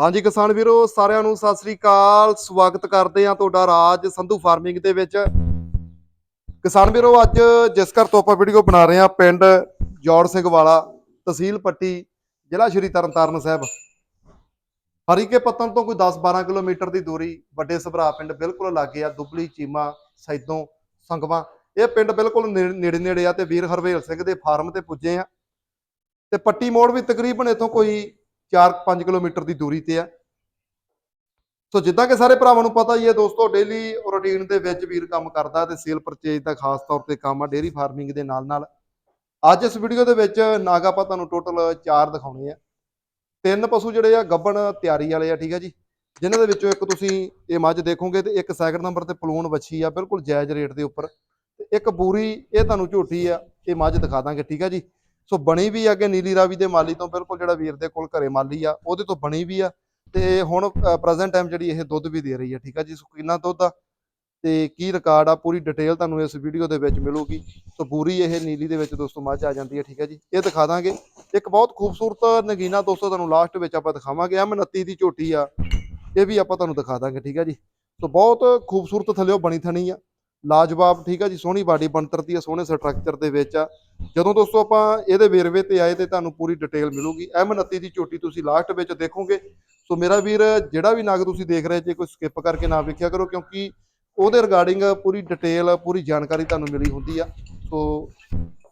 ਹਾਂਜੀ ਕਿਸਾਨ ਵੀਰੋ, ਸਾਰਿਆਂ ਨੂੰ ਸਤਿ ਸ੍ਰੀ ਅਕਾਲ। ਸਵਾਗਤ ਕਰਦੇ ਹਾਂ ਤੁਹਾਡਾ ਰਾਜ ਸੰਧੂ ਫਾਰਮਿੰਗ ਦੇ ਵਿੱਚ। ਕਿਸਾਨ ਵੀਰੋ, ਅੱਜ ਜਿਸ ਘਰ ਤੋਂ ਆਪਾਂ ਵੀਡੀਓ ਬਣਾ ਰਹੇ ਹਾਂ, ਪਿੰਡ ਜੋੜ ਸਿੰਘ ਵਾਲਾ, ਤਹਿਸੀਲ ਪੱਟੀ, ਜ਼ਿਲ੍ਹਾ ਸ਼੍ਰੀ ਤਰਨਤਾਰਨ ਸਾਹਿਬ। ਹਰੀਕੇ ਪੱਤਨ ਤੋਂ ਕੋਈ 10-12 ਕਿਲੋਮੀਟਰ ਦੀ ਦੂਰੀ, ਵੱਡੇ ਸਭਰਾ ਪਿੰਡ ਬਿਲਕੁਲ ਲਾਗੇ ਆ, ਦੁਬਲੀ, ਚੀਮਾ, ਸੈਦੋਂ ਸੰਗਵਾ ਇਹ ਪਿੰਡ ਬਿਲਕੁਲ ਨੇੜੇ ਨੇੜੇ ਆ ਤੇ ਵੀਰ ਹਰਵੇਲ ਸਿੰਘ ਦੇ ਫਾਰਮ ਤੇ ਪੁੱਜੇ ਆ। ਤੇ ਪੱਟੀ ਮੋੜ ਵੀ ਤਕਰੀਬਨ ਇਥੋਂ ਕੋਈ 4-5 ਕਿਲੋਮੀਟਰ ਦੀ ਦੂਰੀ ਤੇ ਆ। ਸੋ ਜਿੱਦਾਂ ਕਿ ਸਾਰੇ ਭਰਾਵਾਂ ਨੂੰ ਪਤਾ ਹੀ ਹੈ ਦੋਸਤੋ ਡੇਲੀ ਰੂਟੀਨ ਦੇ ਵਿੱਚ ਵੀਰ ਕੰਮ ਕਰਦਾ ਤੇ ਸੇਲ ਪਰਚੇਜ ਦਾ ਖਾਸ ਤੌਰ ਤੇ ਕੰਮ ਆ ਡੇਰੀ ਫਾਰਮਿੰਗ ਦੇ ਨਾਲ ਨਾਲ ਅੱਜ ਇਸ ਵੀਡੀਓ ਦੇ ਵਿੱਚ ਨਾਗ ਆਪਾਂ ਤੁਹਾਨੂੰ ਟੋਟਲ 4 ਦਿਖਾਉਣੇ ਆ। ਤਿੰਨ ਪਸ਼ੂ ਜਿਹੜੇ ਆ, ਗੱਬਣ ਤਿਆਰੀ ਵਾਲੇ ਆ, ਠੀਕ ਆ ਜੀ। ਜਿਨ੍ਹਾਂ ਦੇ ਵਿੱਚੋਂ ਇੱਕ ਤੁਸੀਂ ਇਹ ਮੱਝ ਦੇਖੋਗੇ ਤੇ ਇੱਕ ਸੈਕਿੰਡ ਨੰਬਰ ਤੇ ਪਲੂਣ ਵੱਛੀ ਆ, ਬਿਲਕੁਲ ਜਾਇਜ਼ ਰੇਟ ਦੇ ਉੱਪਰ। ਤੇ ਇੱਕ ਬੂਰੀ, ਇਹ ਤੁਹਾਨੂੰ ਝੋਟੀ ਆ, ਇਹ ਮੱਝ ਦਿਖਾ ਦਾਂਗੇ, ਠੀਕ ਆ ਜੀ। ਸੋ ਬਣੀ ਵੀ ਆ ਕਿ ਨੀਲੀ ਰਾਵੀ ਦੇ ਮਾਲੀ ਤੋਂ ਬਿਲਕੁਲ ਜਿਹੜਾ ਵੀਰ ਦੇ ਕੋਲ ਘਰੇ ਮਾਲੀ ਆ, ਉਹਦੇ ਤੋਂ ਬਣੀ ਵੀ ਆ ਤੇ ਹੁਣ ਪ੍ਰੈਜ਼ੈਂਟ ਟਾਈਮ ਜਿਹੜੀ ਇਹ ਦੁੱਧ ਵੀ ਦੇ ਰਹੀ ਆ, ਠੀਕ ਆ ਜੀ? ਸੋ ਕਿੰਨਾ ਦੁੱਧ ਆ? ਤੇ ਕੀ ਰਿਕਾਰਡ ਆ? ਪੂਰੀ ਡਿਟੇਲ ਤੁਹਾਨੂੰ ਇਸ ਵੀਡੀਓ ਦੇ ਵਿੱਚ ਮਿਲੂਗੀ। ਸੋ ਪੂਰੀ ਇਹ ਨੀਲੀ ਦੇ ਵਿੱਚ ਦੋਸਤੋ ਮੱਝ ਆ ਜਾਂਦੀ ਹੈ ਠੀਕ ਹੈ ਜੀ? ਇਹ ਦਿਖਾ ਦਾਂਗੇ। ਇੱਕ ਬਹੁਤ ਖੂਬਸੂਰਤ ਨਗੀਨਾ ਦੋਸਤੋ ਤੁਹਾਨੂੰ ਲਾਸਟ ਵਿੱਚ ਆਪਾਂ ਦਿਖਾਵਾਂਗੇ। ਐਮ 29 ਦੀ ਝੋਟੀ ਆ। ਇਹ ਵੀ ਆਪਾਂ ਤੁਹਾਨੂੰ ਦਿਖਾ ਦਾਂਗੇ, ਠੀਕ ਹੈ ਜੀ? ਸੋ ਬਹੁਤ ਖੂਬਸੂਰਤ ਥੱਲਿਓ ਬਣੀ ਥਣੀ ਆ। ਲਾਜਵਾਬ, ਠੀਕ ਆ ਜੀ, ਸੋਹਣੀ ਬਾਡੀ ਬਣਤਰਦੀ ਆ, ਸੋਹਣੇ ਸਟਰਕਚਰ ਦੇ ਵਿੱਚ ਆ। ਜਦੋਂ ਦੋਸਤੋ ਆਪਾਂ ਇਹਦੇ ਵੇਰਵੇ ਤੇ ਆਏ ਤੇ ਤੁਹਾਨੂੰ ਪੂਰੀ ਡਿਟੇਲ ਮਿਲੂਗੀ। ਐਮ 29 ਦੀ ਝੋਟੀ ਤੁਸੀਂ ਲਾਸਟ ਵਿੱਚ ਦੇਖੋਗੇ। ਸੋ ਮੇਰਾ ਵੀਰ, ਜਿਹੜਾ ਵੀ ਨਗ ਤੁਸੀਂ ਦੇਖ ਰਹੇ ਜੇ, ਕੋਈ ਸਕਿਪ ਕਰਕੇ ਨਾ ਵੇਖਿਆ ਕਰੋ, ਕਿਉਂਕਿ ਉਹਦੇ ਰਿਗਾਰਡਿੰਗ ਪੂਰੀ ਡਿਟੇਲ ਪੂਰੀ ਜਾਣਕਾਰੀ ਤੁਹਾਨੂੰ ਮਿਲੀ ਹੁੰਦੀ ਆ। ਸੋ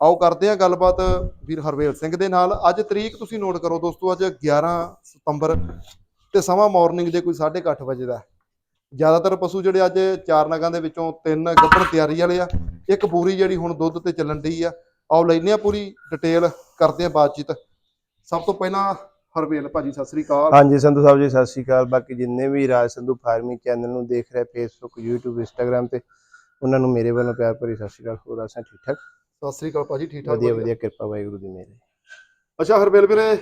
ਆਓ ਕਰਦੇ ਆ ਗੱਲਬਾਤ ਵੀਰ ਹਰਵੇਲ ਸਿੰਘ ਦੇ ਨਾਲ। ਅੱਜ ਤਰੀਕ ਤੁਸੀਂ ਨੋਟ ਕਰੋ ਦੋਸਤੋ, ਅੱਜ 11 ਸਤੰਬਰ ਤੇ ਸਮਾਂ ਮਾਰਨਿੰਗ ਦੇ ਕੋਈ 8:30 ਵਜੇ ਦਾ। ਜ਼ਿਆਦਾਤਰ ਪਸ਼ੂ ਜਿਹੜੇ ਅੱਜ ਚਾਰ ਨਗਾਂ ਦੇ ਵਿੱਚੋਂ ਤਿੰਨ ਗੱਭਣ ਤਿਆਰੀ ਵਾਲੇ ਆ ਇੱਕ ਪੂਰੀ ਜਿਹੜੀ ਹੁਣ ਦੁੱਧ ਤੇ ਚੱਲਣ ਡਈ ਆ। ਆਓ ਲੈਨੇ ਆ ਪੂਰੀ ਡਿਟੇਲ ਕਰਦੇ ਆ ਬਾਤਚੀਤ। ਸਭ ਤੋਂ ਪਹਿਲਾਂ ਹਰਵੇਲ ਭਾਜੀ ਸਤਿ ਸ੍ਰੀ ਅਕਾਲ। ਹਾਂਜੀ ਸੰਧੂ ਸਾਹਿਬ ਜੀ ਸਤਿ ਸ਼੍ਰੀ ਅਕਾਲ। ਬਾਕੀ ਜਿੰਨੇ ਵੀ ਰਾਜ ਸੰਧੂ ਫਾਰਮਿੰਗ ਚੈਨਲ ਨੂੰ ਦੇਖ ਰਹੇ ਫੇਸਬੁੱਕ YouTube Instagram ਤੇ ਉਹਨਾਂ ਨੂੰ ਮੇਰੇ ਵੱਲੋਂ ਪਿਆਰ ਭਰੀ ਸਤਿ ਸ਼੍ਰੀ ਅਕਾਲ। ਹੋਰ ਆਸਾਂ ਠੀਕ ਠਾਕ? ਸਤਿ ਸ੍ਰੀ ਅਕਾਲ ਭਾਜੀ ਠੀਕ ਠਾਕ ਵਧੀਆ ਵਧੀਆ ਕਿਰਪਾ ਵਾਹਿਗੁਰੂ ਦੀ ਮਿਹਰ ਹੈ। ਅੱਛਾ ਹਰਵੇਲ ਵੀਰੇ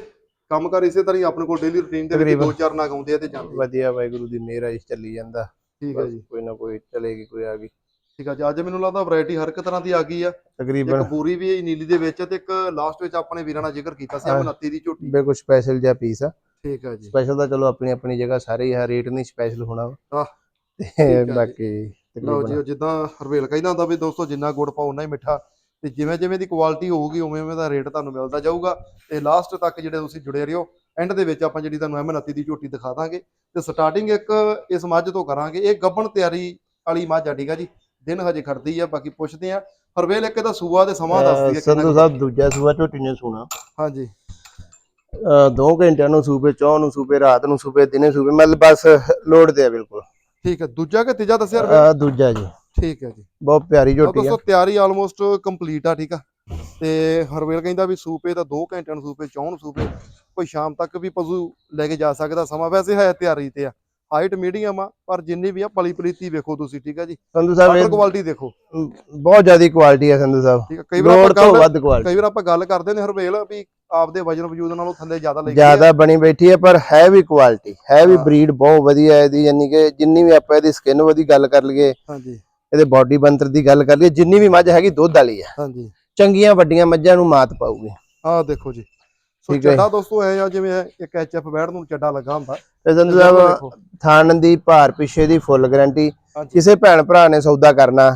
ਕੰਮ ਕਰ ਇਸੇ ਤਰ੍ਹਾਂ ਹੀ ਆਪਣੇ ਕੋਲ ਡੇਲੀ ਰੁਟੀਨ ਦੇ ਵਿੱਚ। ਦੋ ਚਾਰ ਨਗ ਆਉਂਦੇ ਆ ਤੇ ਜਾਂਦੇ ਆ। ਵਧੀਆ ਵਾਹਿਗੁਰੂ ਦੀ ਮਿਹਰ ਜੀ ਚੱਲੀ ਜਾਂਦਾ ਠੀਕ ਹੈ ਜੀ ਕੋਈ ਨਾ ਕੋਈ ਚਲੇਗੀ ਕੋਈ ਆ ਗਈ ਠੀਕ ਹੈ ਜੀ ਅੱਜ ਮੈਨੂੰ ਲੱਗਦਾ ਵੈਰਾਈਟੀ ਹਰ ਇੱਕ ਤਰ੍ਹਾਂ ਦੀ ਆ ਗਈ ਆ ਇੱਕ ਤਕਰੀਬਨ ਬੂਰੀ ਵੀ ਹੈ ਨੀਲੀ ਦੇ ਵਿੱਚ ਤੇ ਇੱਕ ਲਾਸਟ ਵਿੱਚ ਆਪਣੇ ਵੀਰਾਂ ਨਾਲ ਜ਼ਿਕਰ ਕੀਤਾ ਸੀ ਹਾਂ। 29 ਦੀ ਝੋਟੀ ਬਿਲਕੁਲ ਸਪੈਸ਼ਲ ਜਿਹਾ ਪੀਸ ਆ ਠੀਕ ਹੈ ਜੀ ਸਪੈਸ਼ਲ ਤਾਂ ਚਲੋ ਆਪਣੀ ਆਪਣੀ ਜਗ੍ਹਾ ਸਾਰੇ ਹੀ ਆ ਰੇਟ ਨਹੀਂ ਸਪੈਸ਼ਲ ਹੋਣਾ ਵਾ। ਤੇ। ਬਾਕੀ ਲਓ ਜੀ ਜਿੱਦਾਂ ਹਰਵੇਲ ਕਹਿੰਦਾ ਹੁੰਦਾ ਵੀ ਦੋਸਤੋ ਜਿੰਨਾ ਗੁੜ ਪਾਓ ਉਨਾ ਹੀ ਮਿੱਠਾ ਤੇ ਜਿਵੇਂ ਜਿਵੇਂ ਦੀ ਕੁਆਲਿਟੀ ਹੋਊਗੀ ਉਵੇਂ ਉਵੇਂ ਦਾ ਰੇਟ ਤੁਹਾਨੂੰ ਮਿਲਦਾ ਜਾਊਗਾ ਤੇ ਲਾਸਟ ਤੱਕ ਜਿਹੜੇ ਤੁਸੀਂ ਜੁੜੇ ਰਹੋ ਐਂਡ ਦੇ ਵਿੱਚ ਆਪਾਂ ਜਿਹੜੀ ਤੁਹਾਨੂੰ M29 ਦੀ ਝੋਟੀ ਦਿਖਾ ਦਾਂਗੇ ਤੇ ਸਟਾਰਟਿੰਗ ਇੱਕ ਇਸ ਮੱਝ ਤੋਂ ਕਰਾਂਗੇ ਇਹ ਗੱਬਣ ਤਿਆਰੀ ਵਾਲੀ ਮੱਝ ਆ ਠੀਕ ਆ ਜੀ ਦਿਨ ਹਜੇ ਖੜਦੀ ਆ ਬਾਕੀ ਪੁੱਛਦੇ ਆ ਹਰਵੇਲ ਇੱਕ ਦਾ ਸੂਆ ਦੇ ਸਮਾਂ ਦੱਸਦੀ ਹੈ ਸੰਧੂ ਸਾਹਿਬ ਦੂਜਾ ਸੂਆ ਝੋਟੀ ਨੇ ਸੁਣਾ। ਹਾਂਜੀ। ਅਹ ਦੋ ਘੰਟਿਆਂ ਨੂੰ ਸੂਬੇ ਚੌਂ ਨੂੰ ਸੂਬੇ ਰਾਤ ਨੂੰ ਸੂਬੇ ਦਿਨੇ ਸੂਬੇ ਮਤਲਬ ਬਸ ਲੋਡ ਤੇ ਆ ਬਿਲਕੁਲ। ਠੀਕ ਹੈ ਦੂਜਾ ਕਿ ਤੀਜਾ ਦੱਸਿਆ ਦੂਜਾ ਜੀ। ਠੀਕ ਹੈ ਜੀ। ਬਹੁਤ ਪਿਆਰੀ ਝੋਟੀ ਆ। ਦੋਸਤੋ ਤਿਆਰੀ ਆਲਮੋਸਟ ਕੰਪਲੀਟ ਆ ਠੀਕ ਆ? ਤੇ ਹਰਵੇਲ ਕਹਿੰਦਾ ਵੀ ਸੂਪੇ ਤਾਂ 2 ਘੰਟਿਆਂ ਨੂੰ ਸੂਪੇ ਚੌਣ ਸੂਪੇ ਕੋਈ ਸ਼ਾਮ ਤੱਕ ਵੀ ਪਸ਼ੂ ਲੈ ਕੇ ਜਾ ਸਕਦਾ ਸਮਾਂ ਵੈਸੇ ਹੈ ਤਿਆਰੀ ਤੇ ਆ। ਹਾਈਟ ਮੀਡੀਅਮ ਆ ਪਰ ਜਿੰਨੀ ਵੀ ਆ ਪਲੀ ਪਲੀਤੀ ਵੇਖੋ ਤੁਸੀਂ ਠੀਕ ਆ ਜੀ? ਸੰਧੂ ਸਾਹਿਬ ਇਹ ਕੁਆਲਿਟੀ ਦੇਖੋ। ਬਹੁਤ ਜ਼ਿਆਦਾ ਕੁਆਲਿਟੀ ਆ ਸੰਧੂ ਸਾਹਿਬ। ਠੀਕ ਆ ਕਈ ਵਾਰ ਲੋੜ ਆਪਾਂ ਤੋਂ ਵੱਧ ਕੁਆਲਿਟੀ ਕਈ ਵਾਰ ਆਪਾਂ ਗੱਲ ਕਰਦੇ ਨੇ ਹਰਵੇਲ ਵੀ ਆਪਦੇ ਵਜਨ ਵਜੂਦ ਨਾਲੋਂ ਥੱਲੇ ਜ਼ਿਆਦਾ ਲੈ ਕੇ ਜ਼ਿਆਦਾ ਬਣੀ ਬੈਠੀ ਹੈ ਪਰ ਹੈ ਵੀ ਕੁਆਲਿਟੀ ਹੈ ਵੀ। ਬਰੀਡ ਬਹੁਤ ਵਧੀਆ ਹੈ ਇਹਦੀ ਯਾਨੀ ਕਿ ਜਿੰਨੀ ਵੀ ਆਪਾਂ ਇਹਦੀ ਸਕਿਨ ਉਹਦੀ ਗੱਲ ਕਰ ਲਈਏ ਹਾਂਜੀ। ਇਹਦੇ ਬਾਡੀ ਬੰਤਰ ਦੀ ਗੱਲ ਕਰ ਲਈਏ ਜਿੰਨੀ ਵੀ ਮੱਝ ਹੈਗੀ ਦੁੱਧ ਵਾਲੀ ਹੈ ਹਾਂਜੀ। ਚੰਗੀਆਂ ਵੱਡੀਆਂ ਮੱਝਾਂ ਨੂੰ ਮਾਤ ਪਾਊਗੀ। ਆਹ ਦੇਖੋ ਜੀ। ਸੋ। ਚੱਡਾ ਦੋਸਤੋ ਐ ਆ ਜਿਵੇਂ ਇੱਕ ਐਚਐਫ ਬੈੜ ਨੂੰ ਚੱਡਾ ਲੱਗਾ ਹੁੰਦਾ। ਤੇ ਤੇ ਸਾਹਿਬ। ਥਾਣ ਦੀ ਭਾਰ ਪਿੱਛੇ ਦੀ ਫੁੱਲ ਗਾਰੰਟੀ ਕਿਸੇ ਭੈਣ ਭਰਾ ਨੇ ਸੌਦਾ ਕਰਨਾ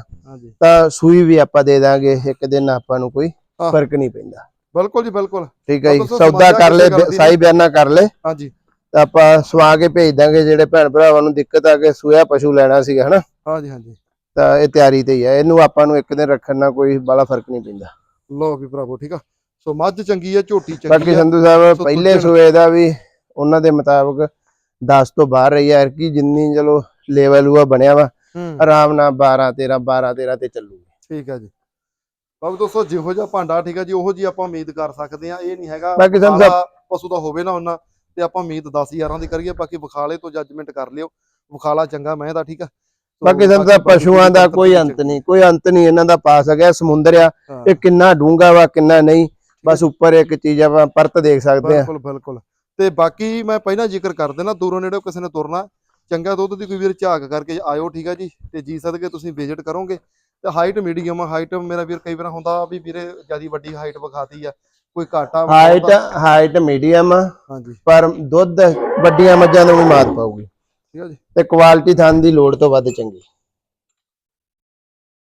ਤਾਂ ਸੂਈ ਵੀ ਆਪਾਂ ਦੇ ਦਾਂਗੇ ਇੱਕ ਦਿਨ ਆਪਾਂ ਨੂੰ ਕੋਈ। ਫ਼ਰਕ ਨਹੀਂ ਪੈਂਦਾ। ਬਿਲਕੁਲ ਜੀ ਬਿਲਕੁਲ। ਠੀਕ ਹੈ ਜੀ ਸੌਦਾ ਕਰ ਲੈ ਸਾਈ ਬਿਆਨਾ ਕਰ ਲੈ। ਹਾਂਜੀ। ਤਾਂ ਆਪਾਂ ਸਵਾ ਕੇ ਭੇਜ ਦਾਂਗੇ ਜਿਹੜੇ ਭੈਣ ਭਰਾਵਾਂ ਨੂੰ ਦਿੱਕਤ ਆ ਕੇ ਸੂਇਆ ਪਸ਼ੂ ਲੈਣਾ ਸੀਗਾ ਹਨਾ? ਹਾਂਜੀ ਹਾਂਜੀ। ਤਾਂ ਇਹ ਤਿਆਰੀ ਤੇ ਹੀ ਹੈ ਇਹਨੂੰ ਆਪਾਂ ਨੂੰ ਇੱਕ ਦਿਨ ਰੱਖਣ ਨਾਲ ਕੋਈ ਬੜਾ ਫ਼ਰਕ ਨਹੀਂ ਪੈਂਦਾ। ਲਓ ਵੀ ਭਰਾਵੋ ਠੀਕ ਆ? ਸੋ ਮੱਝ ਚੰਗੀ ਆ ਝੋਟੀ ਚੰਗੀ ਬਾਕੀ ਆ ਸੰਧੂ ਸਾਹਿਬ ਪਹਿਲੇ ਸੂਏ ਦਾ ਵੀ ਉਹਨਾਂ ਦੇ ਮੁਤਾਬਕ 10 ਤੋਂ ਬਾਹਰ ਰਹੀ ਹੈ ਕਿ ਜਿੰਨੀ ਚਲੋ ਲੈਵਲ ਉਹ ਬਣਿਆ ਵਾ ਆਰਾਮ ਨਾਲ 12 13 12 13 ਤੇ ਚੱਲੂਗੀ। ਠੀਕ ਆ ਜੀ। ਬਾਬੂ ਦੋਸਤੋ ਜਿਹੋ ਜਿਹਾ ਭਾਂਡਾ ਠੀਕ ਆ ਜੀ ਉਹੋ ਜੀ ਆਪਾਂ ਉਮੀਦ ਕਰ ਸਕਦੇ ਆ। ਇਹ ਨਹੀਂ ਹੈਗਾ ਬਾਕੀ ਸੰਧੂ ਵਿਖਾਲਾ ਪਸ਼ੂ ਦਾ ਹੋਵੇ ਨਾ ਉਹਨਾਂ ਤੇ ਆਪਾਂ ਉਮੀਦ 10 11 ਦੀ ਕਰੀਏ। ਬਾਕੀ ਵਿਖਾਲੇ ਤੋਂ ਜੱਜਮੈਂਟ ਕਰ ਲਿਓ। ਵਿਖਾਲਾ ਚੰਗਾ ਮੈਂ ਦਾ ਠੀਕ ਆ। ਬਾਕੀ ਸਾਹਿਬ ਬਾਕੀ ਪਸ਼ੂਆਂ ਦਾ ਕੋਈ ਦੀ ਅੰਤ ਨਹੀਂ ਕੋਈ ਅੰਤ ਨਹੀਂ ਇਹਨਾਂ ਦਾ ਪਾ ਸਕਿਆ ਸਮੁੰਦਰ ਆ ਇਹ ਕਿੰਨਾ ਡੂੰਗਾ ਵਾ ਕਿੰਨਾ ਨਹੀਂ ਬਸ ਉੱਪਰ ਇੱਕ ਚੀਜ਼ ਆਪਾਂ ਪਰਤ ਦੇਖ ਸਕਦੇ ਆ। ਬਿਲਕੁਲ ਬਿਲਕੁਲ। ਤੇ ਬਾਕੀ ਮੈਂ ਪਹਿਲਾਂ ਜ਼ਿਕਰ ਕਰ ਦੇਣਾ ਦੂਰੋਂ ਨੇੜਿਓਂ ਕਿਸੇ ਨੇ ਤੁਰਨਾ ਚੰਗਾ ਦੁੱਧ ਦੀ ਕੋਈ ਵੀਰ ਝਾਕ ਕਰਕੇ ਆਇਓ ਠੀਕ ਆ ਜੀ ਤੇ ਜੀ ਸਦਕੇ ਤੁਸੀਂ ਵਿਜ਼ਿਟ ਕਰੋਗੇ। ਤੇ ਹਾਈਟ ਮੀਡੀਅਮ ਆ ਹਾਈਟ ਮੇਰਾ ਵੀਰ ਕਈ ਵਾਰ ਹੁੰਦਾ ਵੀ ਵੀਰੇ ਜਿਆਦੀ ਵੱਡੀ ਹਾਈਟ ਵਿਖਾਤੀ ਆ ਕੋਈ ਘਾਟਾ ਹਾਈਟ ਹਾਈਟ ਮੀਡੀਅਮ ਆ ਹਾਂਜੀ। ਪਰ ਦੁੱਧ ਵੱਡੀਆਂ ਮੱਝਾਂ ਨੂੰ ਵੀ ਮਾਤ ਪਾਊਗੀ। ਠੀਕ ਆ ਜੀ? ਤੇ ਕੁਆਲਿਟੀ ਥਣ ਦੀ ਲੋੜ ਤੋਂ ਵੱਧ ਚੰਗੀ।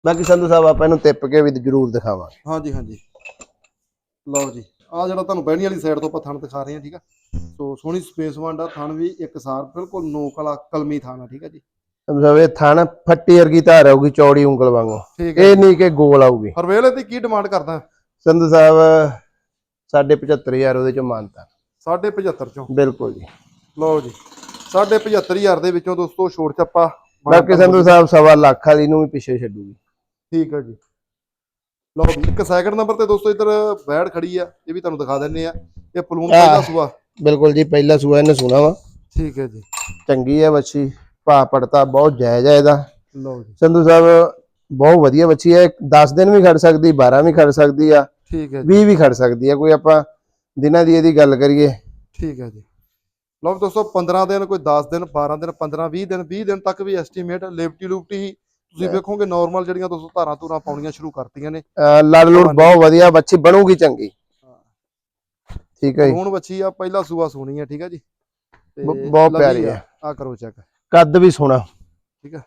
ਬਾਕੀ ਸੰਧੂ ਸਾਹਿਬ ਆਪਾਂ ਇਹਨੂੰ ਤਿੱਪ ਕੇ ਵੀ ਜ਼ਰੂਰ ਦਿਖਾਵਾਂਗੇ। ਹਾਂਜੀ ਹਾਂਜੀ ਲਓ ਜੀ ਆ ਜਿਹੜਾ ਤੁਹਾਨੂੰ ਬਹਿਣੀ ਵਾਲੀ ਸਾਈਡ ਤੋਂ ਆਪਾਂ ਥਣ ਦਿਖਾ ਰਹੇ ਹਾਂ ਠੀਕ ਆ? ਸੋ ਸੋਹਣੀ ਸਪੇਸ ਵੰਡਾ ਥਣ ਵੀ ਇੱਕਸਾਰ ਬਿਲਕੁਲ ਨੋਕ ਵਾਲਾ ਕਲਮੀ ਥਣ ਠੀਕ ਆ ਜੀ? ਸੰਧੂ ਸਾਹਿਬ ਇਹ ਥਣ ਫੱਟੀ ਵਰਗੀ ਧਾਰ ਆਊਗੀ ਚੌੜੀ ਉਂਗਲ ਵਾਂਗੂ। ਇਹ ਨਹੀਂ ਕਿ ਗੋਲ ਆਊਗੀ। ਹਰਵੇਲੇ ਤੇ ਕੀ ਡਿਮਾਂਡ ਕਰਦਾ। ਸੰਧੂ ਸਾਹਿਬ ਸਾਢੇ 75000 ਉਹਦੇ ਚੋਂ ਮਾਨਤਾ। 75 ਚੋਂ। ਬਿਲਕੁਲ ਜੀ। ਲਓ ਜੀ। 75000 ਦੇ ਵਿੱਚੋਂ ਦੋਸਤੋ ਛੋੜ ਚੱਪਾ ਬਾਕੀ ਸੰਧੂ ਸਾਹਿਬ ਸਵਾ ਲੱਖ ਵਾਲੀ ਨੂੰ ਵੀ ਪਿੱਛੇ ਛੱਡੂਗੀ। ਠੀਕ ਹੈ ਜੀ। ਲਓ ਵੀ ਇੱਕ ਸੈਕਿੰਡ ਨੰਬਰ ਤੇ ਦੋਸਤੋ ਇੱਧਰ ਬੈੜ ਖੜੀ ਆ ਇਹ ਵੀ ਤੁਹਾਨੂੰ ਦਿਖਾ ਦਿੰਨੇ ਆ। ਇਹ ਪਲੂਨ। ਪਹਿਲਾ ਸੂਆ। ਬਿਲਕੁਲ ਜੀ ਪਹਿਲਾ ਸੂਆ ਇਹਨੇ ਸੁਣਾ ਵਾ। ਠੀਕ ਹੈ ਜੀ। ਚੰਗੀ ਹੈ ਬੱਚੀ ਭਾ ਪੜਤਾ ਬਹੁਤ ਜਾਇਜ਼ ਹੈ ਇਹਦਾ। ਲਓ ਜੀ। ਸੰਧੂ ਸਾਹਿਬ ਬਹੁਤ ਵਧੀਆ ਬੱਚੀ ਹੈ 10 ਦਿਨ ਵੀ ਖੜ ਸਕਦੀ 12 ਵੀ ਖੜ ਸਕਦੀ ਆ ਠੀਕ ਹੈ ਜੀ। 20 ਵੀ ਖੜ ਸਕਦੀ ਆ। ਕੋਈ ਆਪਾਂ ਦਿਨਾਂ ਦੀ ਇਹਦੀ ਗੱਲ ਕਰੀਏ। ਠੀਕ ਹੈ ਜੀ। ਲਓ ਦੋਸਤੋ 15 ਦਿਨ ਕੋਈ 10 ਦਿਨ 12 ਦਿਨ 15 20 ਦਿਨ 20 ਦਿਨ ਤੱਕ ਵੀ ਐਸਟੀਮੇਟ ਲਿਫਟੀ ਲੁਫਟੀ ਤੁਸੀਂ ਵੇਖੋਗੇ ਨਾਰਮਲ ਜਿਹੜੀਆਂ ਦੋਸਤੋ ਧਾਰਾਂ ਧੂਰਾਂ ਪਾਉਣੀਆਂ ਸ਼ੁਰੂ ਕਰਤੀਆਂ ਨੇ। ਲੜ ਲੁੜ ਬਹੁਤ ਵਧੀਆ ਬੱਚੀ ਬਣੂਗੀ ਚੰਗੀ। ਠੀਕ ਹੈ ਜੀ। ਹੁਣ ਬੱਚੀ ਆ ਪਹਿਲਾ ਸੂਆ ਸੋਣੀ ਹੈ ਠੀਕ ਹੈ ਜੀ। ਬਹੁਤ ਪਿਆਰੀ ਆ, ਹੈ। ਆ ਕਰੋ ਚੈੱਕ ਕੱਦ ਵੀ ਸੋਹਣਾ। ਠੀਕ ਹੈ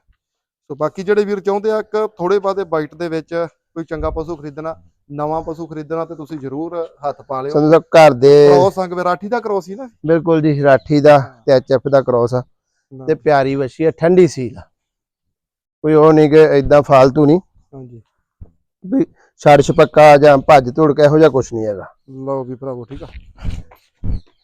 ਸੋ ਬਾਕੀ ਜਿਹੜੇ ਵੀਰ ਚਾਹੁੰਦੇ ਆ ਇੱਕ ਥੋੜੇ ਬਾਦੇ ਬਾਈਟ ਦੇ ਵਿੱਚ ਕੋਈ ਚੰਗਾ ਪਸ਼ੂ ਖਰੀਦਣਾ ਨਵਾਂ ਪਸ਼ੂ ਖਰੀਦਣਾ ਤੇ ਤੁਸੀਂ ਜ਼ਰੂਰ ਹੱਥ ਪਾ ਲਿਓ। ਸਾਹਿਬ ਘਰ ਦੇ ਕ੍ਰੋਸ ਸੰਗ ਵਿਰਾਠੀ ਦਾ ਕ੍ਰੋਸ ਹੀ ਨਾ? ਬਿਲਕੁਲ ਜੀ ਰਾਠੀ ਦਾ ਤੇ ਐਚਐਫ ਦਾ ਕ੍ਰੋਸ ਆ। ਤੇ ਪਿਆਰੀ ਬੱਚੀ ਹੈ ਠੰਡੀ ਸੀਲ ਆ। ਕੋਈ ਉਹ ਨਹੀਂ ਕਿ ਇਦਾਂ ਫਾਲਤੂ ਨਹੀਂ ਹਾਂਜੀ। ਵੀ ਛੜ ਛਪੱਕਾ ਜਾਂ ਭੱਜ ਧੁੜ ਕੇ ਇਹੋ ਜਿਹਾ ਕੁਝ ਨਹੀਂ ਹੈਗਾ। ਲਓ ਵੀ ਭਰਾਵੋ ਠੀਕ ਆ।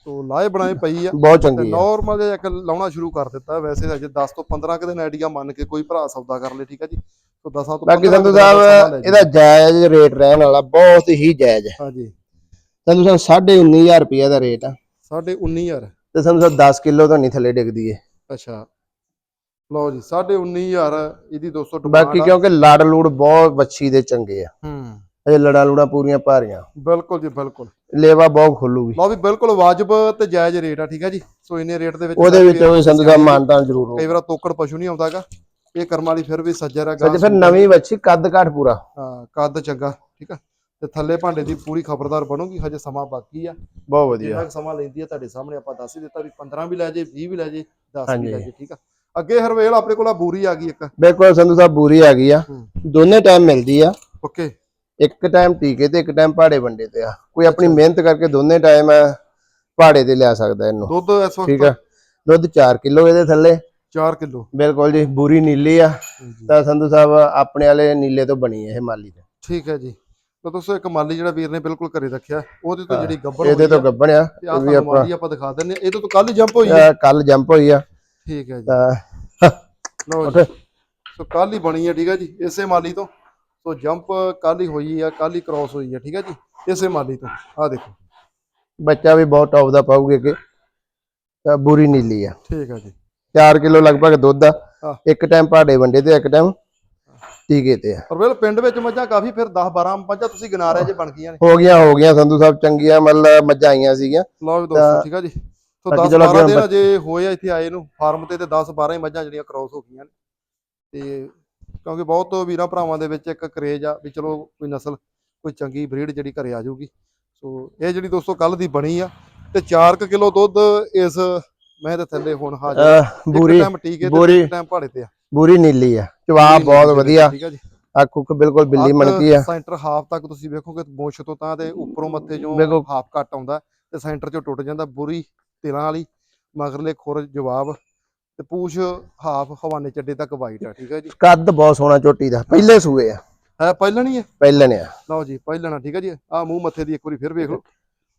ਸੋ ਲਾਏ ਬਣਾਏ ਪਈ ਆ। ਬਹੁਤ ਚੰਗੀ ਹੈ ਨਾਰਮਲ ਜਿਹਾ ਇੱਕ ਲਾਉਣਾ ਸ਼ੁਰੂ ਕਰ ਦਿੱਤਾ ਵੈਸੇ ਅਜੇ 10 ਤੋਂ 15 ਕੁ ਦਿਨ ਆਈਡੀਆ ਮੰਨ ਕੇ ਕੋਈ ਭਰਾ ਸੌਦਾ ਕਰ ਲੇ ਠੀਕ ਆ ਜੀ। ਸੋ 10 ਤੋਂ ਬਾਕੀ 15 ਸੰਧੂ ਸਾਹਿਬ। ਇਹਦਾ ਜਾਇਜ਼ ਰੇਟ ਰਹਿਣ ਵਾਲਾ ਬਹੁਤ ਹੀ ਜਾਇਜ਼ ਹੈ। ਹਾਂਜੀ। ਸੰਧੂ ਸਾਹਿਬ 19500 ਰੁਪਏ ਦਾ ਰੇਟ ਆ। ਸਾਢੇ 19000 ਤੇ ਸੰਧੂ ਸਾਹਿਬ 10 ਕਿਲੋ ਤੋਂ ਨਹੀਂ ਥੱਲੇ ਡਿੱਗਦੀ ਏ ਅੱਛਾ। ਲਓ ਜੀ ਸਾਢੇ 19000 ਇਹਦੀ 200 ਬਾਕੀ ਕਿਉਂਕਿ ਲੜ ਲੂੜ ਬਹੁਤ ਬੱਚੀ ਦੇ ਚੰਗੇ ਆ। ਹੂੰ। ਇਹ ਲੜਾ ਲੂੜਾ ਪੂਰੀਆਂ ਭਾਰੀਆਂ। ਬਿਲਕੁਲ ਜੀ ਬਿਲਕੁਲ। ਲੇਵਾ ਬਹੁਤ ਖੁੱਲੂਗੀ। ਲਓ ਵੀ ਬਿਲਕੁਲ ਵਾਜਬ ਤੇ ਜਾਇਜ਼ ਰੇਟ ਆ ਠੀਕ ਹੈ ਜੀ? ਸੋ ਇੰਨੇ ਰੇਟ ਦੇ ਵਿੱਚ ਉਹਦੇ ਵਿੱਚ ਉਹ ਸੰਧੂ ਸਾਹਿਬ ਮਾਨਤਾਨ ਜ਼ਰੂਰ ਹੋ ਕਈ ਵਾਰ ਤੋਕੜ ਪਸ਼ੂ ਨਹੀਂ ਆਉਂਦਾਗਾ ਇਹ ਕਰਮ ਵਾਲੀ ਫਿਰ ਵੀ ਸੱਜਰ ਆ ਸੱਚ ਫਿਰ ਨਵੀਂ ਬੱਚੀ ਕੱਦ ਘਾਟ ਪੂਰਾ। ਹਾਂ ਕੱਦ ਚੰਗਾ ਠੀਕ ਆ? ਤੇ ਥੱਲੇ ਭਾਂਡੇ ਦੀ ਪੂਰੀ ਖਬਰਦਾਰ ਬਣੂਗੀ ਹਜੇ ਸਮਾਂ ਬਾਕੀ ਆ। ਬਹੁਤ ਵਧੀਆ। ਜਿੰਨਾ ਸਮਾਂ ਲੈਂਦੀ ਆ ਤੁਹਾਡੇ ਸਾਹਮਣੇ ਆਪਾਂ ਦੱਸ ਹੀ ਦਿੱਤਾ ਵੀ 15 ਵੀ ਲੈ ਜੇ 20 ਵੀ ਲੈ ਜੇ 10 ਵੀ। ਲੈ ਜੇ ਠੀਕ ਆ? ਅੱਗੇ ਹਰਵੇਲ ਆਪਣੇ ਕੋਲ ਆ ਬੂਰੀ ਆ ਗਈ ਇੱਕ। ਬਿਲਕੁਲ ਸੰਧੂ ਸਾਹਿਬ ਬੂਰੀ ਆ ਗਈ ਆ। ਦੋਨੇ ਟਾਈਮ ਮਿਲਦੀ ਆ। ਓਕੇ। ਇੱਕ ਟਾਈਮ ਟੀਕੇ ਤੇ ਇੱਕ ਟਾਈਮ ਪਹਾੜੇ ਵੰਡੇ ਤੇ ਆ। ਕੋਈ ਆਪਣੀ ਮਿਹਨਤ ਕਰਕੇ ਦੋਨੇ ਟਾਈਮ ਪਹਾੜੇ ਤੇ ਲਿਆ ਸਕਦਾ ਇਹਨੂੰ। ਦੁੱਧ ਇਸ ਠੀਕ ਵਕਤ ਆ? ਦੁੱਧ 4 ਕਿਲੋ ਇਹਦੇ ਥੱਲੇ। 4 ਕਿਲੋ। ਬਿਲਕੁਲ ਜੀ ਬੂਰੀ ਨੀਲੀ ਆ। ਤਾਂ ਸੰਧੂ ਸਾਹਿਬ ਆਪਣੇ ਵਾਲੇ ਨੀਲੇ ਤੋਂ ਬਣੀ ਹੈ ਇਹ ਮਾਲੀ ਤੇ ਠੀਕ ਹੈ ਜੀ। ਤਾਂ ਦੋਸਤੋ ਇੱਕ ਮਾਲੀ ਜਿਹੜਾ ਵੀਰ ਨੇ ਬਿਲਕੁਲ ਘਰੇ ਰੱਖਿਆ ਉਹਦੇ ਤੋਂ ਜਿਹੜੀ ਗੱਬੜ ਇਹਦੇ ਤੋਂ ਗੱਬਣ ਆ ਇਹ ਵੀ ਆਪਾਂ ਮਾਲੀ ਆਪਾਂ ਦਿਖਾ ਦਿੰਨੇ ਆ। ਇਹਦੇ ਤੋਂ ਕੱਲ ਜੰਪ ਹੋਈ ਹੈ ਕੱਲ ਜੰਪ ਹੋਈ ਆ। ਠੀਕ ਹੈ ਜੀ। ਤਾਂ ਉੱਠ। ਜੀ। ਸੋ ਕੱਲ ਹੀ ਬਣੀ ਹੈ ਠੀਕ ਹੈ ਜੀ ਇਸੇ ਮਾਲੀ ਤੋਂ। ਸੋ ਜੰਪ ਕੱਲ ਹੀ ਹੋਈ ਆ ਕੱਲ ਹੀ ਕ੍ਰਾਸ ਹੋਈ ਹੈ ਠੀਕ ਹੈ ਜੀ? ਇਸੇ ਮਾਲੀ ਤੋਂ। ਆਹ ਦੇਖੋ। ਬੱਚਾ ਵੀ ਬਹੁਤ ਟੌਪ ਦਾ ਪਾਉਗੇ ਕਿ ਤਾਂ ਬੂਰੀ ਨੀਲੀ ਆ। ਠੀਕ ਹੈ ਜੀ। 4 ਕਿਲੋ ਲਗਭਗ ਦੁੱਧ ਆ। ਇੱਕ ਟਾਈਮ ਪਹਾੜੇ ਵੰਡੇ ਤੇ ਇੱਕ ਟਾਈਮ ਟੀਕੇ ਤੇ ਆ। ਪਰ ਵੇਲ ਪਿੰਡ ਵਿੱਚ ਮੱਝਾਂ ਕਾਫੀ ਫਿਰ 10 12 ਮੱਝਾਂ ਤੁਸੀਂ ਗਿਣਾ ਰਹੇ ਜੇ ਬਣ ਗਈਆਂ ਨੇ। ਹੋ ਗਈਆਂ ਹੋ ਗਈਆਂ। ਸੰਧੂ ਸਾਹਿਬ ਚੰਗੀਆਂ ਮਤਲਬ ਮੱਝਾਂ ਆਈਆਂ ਸੀਗੀਆਂ। ਲਓ ਵੀ ਦੋਸਤੋ ਠੀਕ ਹੈ ਜੀ। ਸੋ ਬਾਕੀ 10 ਚਲੋ 12 ਅੱਗੇ ਦਿਨ ਅਜੇ ਹੋਏ ਆ ਇੱਥੇ ਆਏ ਨੂੰ। ਫਾਰਮ ਤੇ ਤੇ 10 12 ਹੀ ਮੱਝਾਂ ਜਿਹੜੀਆਂ ਕ੍ਰਾਸ ਹੋ ਗਈਆਂ ਨੇ। ਤੇ ਕਿਉਂਕਿ ਬਹੁਤ ਵੀਰਾਂ ਭਰਾਵਾਂ ਦੇ ਵਿੱਚ ਇੱਕ ਕਰੇਜ ਆ ਵੀ ਚਲੋ ਕੋਈ ਨਸਲ ਕੋਈ ਚੰਗੀ ਬਰੀਡ ਜਿਹੜੀ ਘਰੇ ਆ ਜਾਊਗੀ। ਸੋ ਇਹ ਜਿਹੜੀ ਦੋਸਤੋ ਕੱਲ ਦੀ ਬਣੀ ਆ ਤੇ 4 ਕਿਲੋ ਦੁੱਧ ਇਸ ਮੈਂ ਦੇ ਥੱਲੇ ਹੁਣ ਹਾਜ਼ਰ ਬੂਰੀ ਟਾਈਮ ਟੀਕੇ ਤੇ ਟਾਈਮ ਪਹਾੜੇ ਤੇ ਆ। ਬੂਰੀ ਨੀਲੀ ਆ। ਜਵਾਬ ਬਹੁਤ ਵਧੀਆ। ਅੱਖ ਉੱਖ ਬਿਲਕੁਲ ਬਿੱਲੀ ਮਣਕੀ ਆ। ਸੈਂਟਰ ਹਾਫ ਤੱਕ ਤੁਸੀਂ ਵੇਖੋਗੇ ਮੁੱਛ ਤੋਂ ਤਾਂ ਤੇ ਉੱਪਰੋਂ ਮੱਥੇ ਜੋ। ਹਾਫ ਕੱਟ ਆਉਂਦਾ ਤੇ ਸੈਂਟਰ ਚੋਂ ਟੁੱਟ ਜਾਂਦਾ ਬੁਰੀ ਤਿਲਾਂ ਵਾਲੀ। ਮਗਰਲੇ ਖੁਰ ਜਵਾਬ ਤੇ ਪੂਛ ਹਾਫ ਹਵਾਨੇ ਚੱਡੇ ਤੱਕ ਵਾਈਟ ਆ ਠੀਕ ਹੈ ਜੀ? ਕੱਦ ਬਹੁਤ ਸੋਹਣਾ ਝੋਟੀ ਦਾ ਪਹਿਲੇ ਸੂਏ ਆ। ਹੈ ਪਹਿਲਾਂ ਨਹੀਂ ਹੈ ਪਹਿਲਣ ਆ। ਲਓ ਜੀ ਪਹਿਲਾਂ ਠੀਕ ਹੈ ਜੀ? ਆ ਮੂੰਹ ਮੱਥੇ ਦੀ ਇੱਕ ਵਾਰੀ ਫਿਰ ਵੇਖ ਲਓ।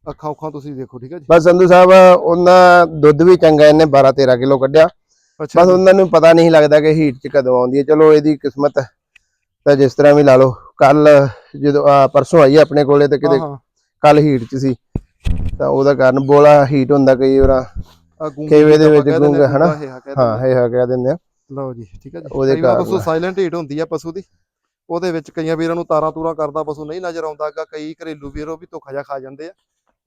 ਅੱਖਾਂ ਉੱਖਾਂ ਤੁਸੀਂ ਦੇਖੋ ਠੀਕ ਹੈ ਜੀ? ਬਸ ਸੰਧੂ ਸਾਹਿਬ ਉਹਨਾਂ ਦੁੱਧ ਵੀ ਚੰਗਾ ਇਹਨੇ 12 13 ਕਿਲੋ ਕੱਢਿਆ। ਬਸ ਉਹਨਾਂ ਨੂੰ ਪਤਾ ਨਹੀਂ ਲੱਗਦਾ ਕਿ ਹੀਟ ਚ ਕਦੋਂ ਆਉਂਦੀ ਹੈ। ਚਲੋ ਇਹਦੀ ਕਿਸਮਤ ਤਾਂ ਜਿਸ ਤਰ੍ਹਾਂ ਵੀ ਲਾ ਲਓ। ਕੱਲ ਜਦੋਂ ਆ ਪਰਸੋਂ ਆਈ ਆਪਣੇ ਕੋਲੇ ਤੇ ਹਾਂ ਕਿਤੇ ਹਾਂ ਕੱਲ ਹੀਟ ਚ ਸੀ। ਤਾਂ ਉਹਦਾ ਕਾਰਨ ਬੋਲਾ ਹੀਟ ਹੁੰਦਾ ਕਈ ਵਾਰ। ਆ ਕੇਵੇ ਦੇ ਵਿੱਚ ਗੂੰਗਾ, ਹਨਾ? ਹਾਂ ਇਹ ਕਹਿ ਦਿੰਦੇ ਆ। ਲਓ ਜੀ ਠੀਕ ਹੈ ਜੀ। ਉਹਦੇ ਕਾਰਨ ਪਸ਼ੂ ਸਾਇਲੈਂਟ ਹੀਟ ਹੁੰਦੀ ਆ ਪਸ਼ੂ ਦੀ। ਉਹਦੇ ਵਿੱਚ ਕਈਆਂ ਵੀਰਾਂ ਨੂੰ ਤਾਰਾਂ ਤੂਰਾਂ ਕਰਦਾ ਪਸ਼ੂ ਨਹੀਂ ਨਜ਼ਰ ਆਉਂਦਾਗਾ ਕਈ ਘਰੇਲੂ ਵੀਰ ਉਹ ਵੀ ਧੋਖਾ ਜਿਹਾ ਖਾ ਜਾਂਦੇ ਆ।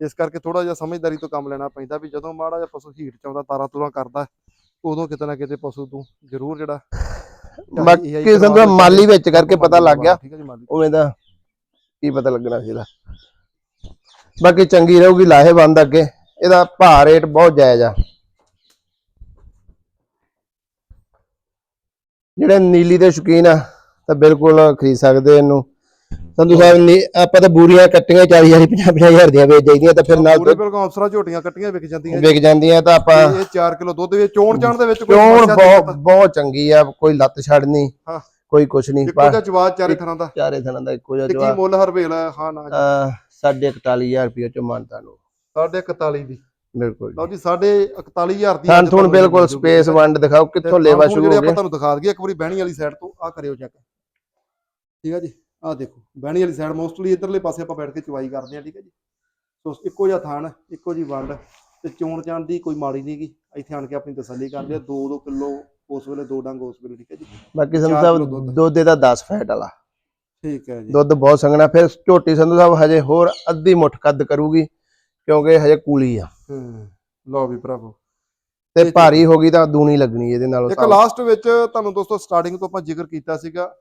ਇਸ ਕਰਕੇ ਥੋੜਾ ਜਿਹਾ ਸਮਝਦਾਰੀ ਤੋਂ ਕੰਮ ਲੈਣਾ ਪੈਂਦਾ ਵੀ ਜਦੋਂ ਮਾੜਾ ਜਿਹਾ ਪਸ਼ੂ ਹੀਟ ਚ ਆਉਂਦਾ ਤਾਰਾਂ ਤੂਰਾਂ ਕਰਦਾ ਉਦੋਂ ਕਿਤੇ ਨਾ ਕਿਤੇ ਪਸ਼ੂ ਤੂੰ ਜ਼ਰੂਰ ਜਿਹੜਾ ਬਾਕੀ ਲਓ, ਮਾਲੀ ਵਿੱਚ ਕਰਕੇ ਪਤਾ ਲੱਗ ਗਿਆ। ਠੀਕ ਹੈ ਜੀ ਮਾਲੀ। ਉਵੇਂ ਦਾ ਕੀ ਪਤਾ ਲੱਗਣਾ ਸੀ ਇਹਦਾ। ਬਾਕੀ ਚੰਗੀ ਰਹੂਗੀ ਲਾਹੇਵੰਦ ਅੱਗੇ। ਇਹਦਾ ਭਾਅ ਰੇਟ ਬਹੁਤ ਜਾਇਜ਼ ਆ। ਜਿਹੜੇ ਨੀਲੀ ਦੇ ਸ਼ੌਕੀਨ ਆ ਤਾਂ ਬਿਲਕੁਲ ਖਰੀਦ ਸਕਦੇ ਇਹਨੂੰ। ਸੰਧੂ ਸਾਹਿਬ ਨੀ ਆਪਾਂ ਤਾਂ ਬੂਰੀਆਂ ਕੱਟੀਆਂ 40000 50 ਹਜ਼ਾਰ ਦੀਆਂ ਵੇਚ ਜਾਈਦੀਆਂ ਤਾਂ ਫਿਰ ਨਾਲ ਪੂਰੇ ਬਿਲਕੁਲ ਅਫਸਰਾਂ ਝੋਟੀਆਂ ਕੱਟੀਆਂ ਵਿਕ ਜਾਂਦੀਆਂ ਵਿਕ ਜਾਂਦੀਆਂ ਤਾਂ ਆਪਾਂ ਇਹ 4 ਕਿਲੋ ਦੁੱਧ ਵਿੱਚ ਚੋਣ ਚਾਣ ਦੇ ਵਿੱਚ ਕੋਈ ਚੋਣ ਬਹੁਤ ਬਹੁਤ ਚੰਗੀ ਆ ਕੋਈ ਲੱਤ ਛੱਡਨੀ ਹਾਂ। ਕੋਈ ਕੁਛ ਨਹੀਂ ਇੱਕੋ ਜਿਹਾ ਜਵਾਬ ਚਾਰੇ ਥਾਂ ਦਾ। ਚਾਰੇ ਥਣਾਂ ਦਾ ਇੱਕੋ ਜਿਹਾ ਤੇ ਕੀ ਜਵਾਬ। ਮੁੱਲ ਹਰਵੇਲ ਹੈ ਹਾਂ ਨਾ ਜੀ? ਅਹ ਸਾਢੇ 41000 ਰੁਪਏ ਚ ਮਾਨਤਾ ਨੂੰ। ਸਾਢੇ 41 ਦੀ। ਬਿਲਕੁਲ ਲਓ ਜੀ ਸਾਢੇ 41000 ਦੀ ਥੁਣ ਤੁਹਾਨੂੰ ਬਿਲਕੁਲ। ਸਪੇਸ ਵੰਡ ਦਿਖਾਓ ਕਿੱਥੋਂ ਲੇਵਾ ਸ਼ੁਰੂ ਹੋ ਆਪਾਂ ਗਿਆ। ਤੁਹਾਨੂੰ ਦਿਖਾ ਦਈਏ ਇੱਕ ਵਾਰੀ ਬਹਿਣੀ ਵਾਲੀ ਸਾਈਡ ਤੋਂ ਆ ਕਰਿਓ ਚੈੱਕ ਠੀਕ ਆ ਜੀ? ਆਹ ਦੇਖੋ ਬਹਿਣੀ ਵਾਲੀ ਸਾਈਡ ਮੋਸਟਲੀ ਇਧਰਲੇ ਪਾਸੇ ਆਪਾਂ ਬੈਠ ਕੇ ਚਵਾਈ ਕਰਦੇ ਆ ਠੀਕ ਹੈ ਜੀ? ਸੋ ਇੱਕੋ ਜਿਹਾ ਥਾਣ ਇੱਕੋ ਜੀ ਵੰਡ ਤੇ ਚੋਣ ਚਾਣ ਦੀ ਕੋਈ ਮਾੜੀ ਨਹੀਂ ਗੀ। ਇੱਥੇ ਆਣ ਕੇ ਆਪਣੀ ਤਸੱਲੀ ਕਰ ਲਿਆ 2-2 ਕਿਲੋ ਉਸ ਵੇਲੇ ਦੋ ਡੰਗ ਉਸ ਵੇਲੇ ਠੀਕ ਹੈ ਜੀ? ਬਾਕੀ ਸੰਧੂ ਸਾਹਿਬ ਦੁੱਧ। ਇਹਦਾ 10 ਫੈਟ ਵਾਲਾ। ਠੀਕ ਹੈ ਜੀ। ਦੁੱਧ ਬਹੁਤ ਸੰਘਣਾ ਫਿਰ ਝੋਟੀ ਸੰਧੂ ਸਾਹਿਬ ਹਜੇ ਹੋਰ ਅੱਧੀ ਮੁੱਠ ਕੱਦ ਕਰੂਗੀ ਕਿਉਂਕਿ ਹਜੇ ਕੂਲੀ ਆ। ਹੂੰ। ਲਓ ਵੀ ਭਰਾਵੋ ਤੇ ਭਾਰੀ ਹੋ ਗਈ ਤਾਂ ਦੂਣੀ ਲੱਗਣੀ ਇਹਦੇ ਨਾਲੋਂ ਇੱਕ। ਲਾਸਟ ਵਿੱਚ ਤੁਹਾਨੂੰ ਦੋਸਤੋ ਸਟਾਰਟਿੰਗ ਤੋਂ ਆਪਾਂ ਜ਼ਿਕਰ ਕੀਤਾ ਸੀਗਾ।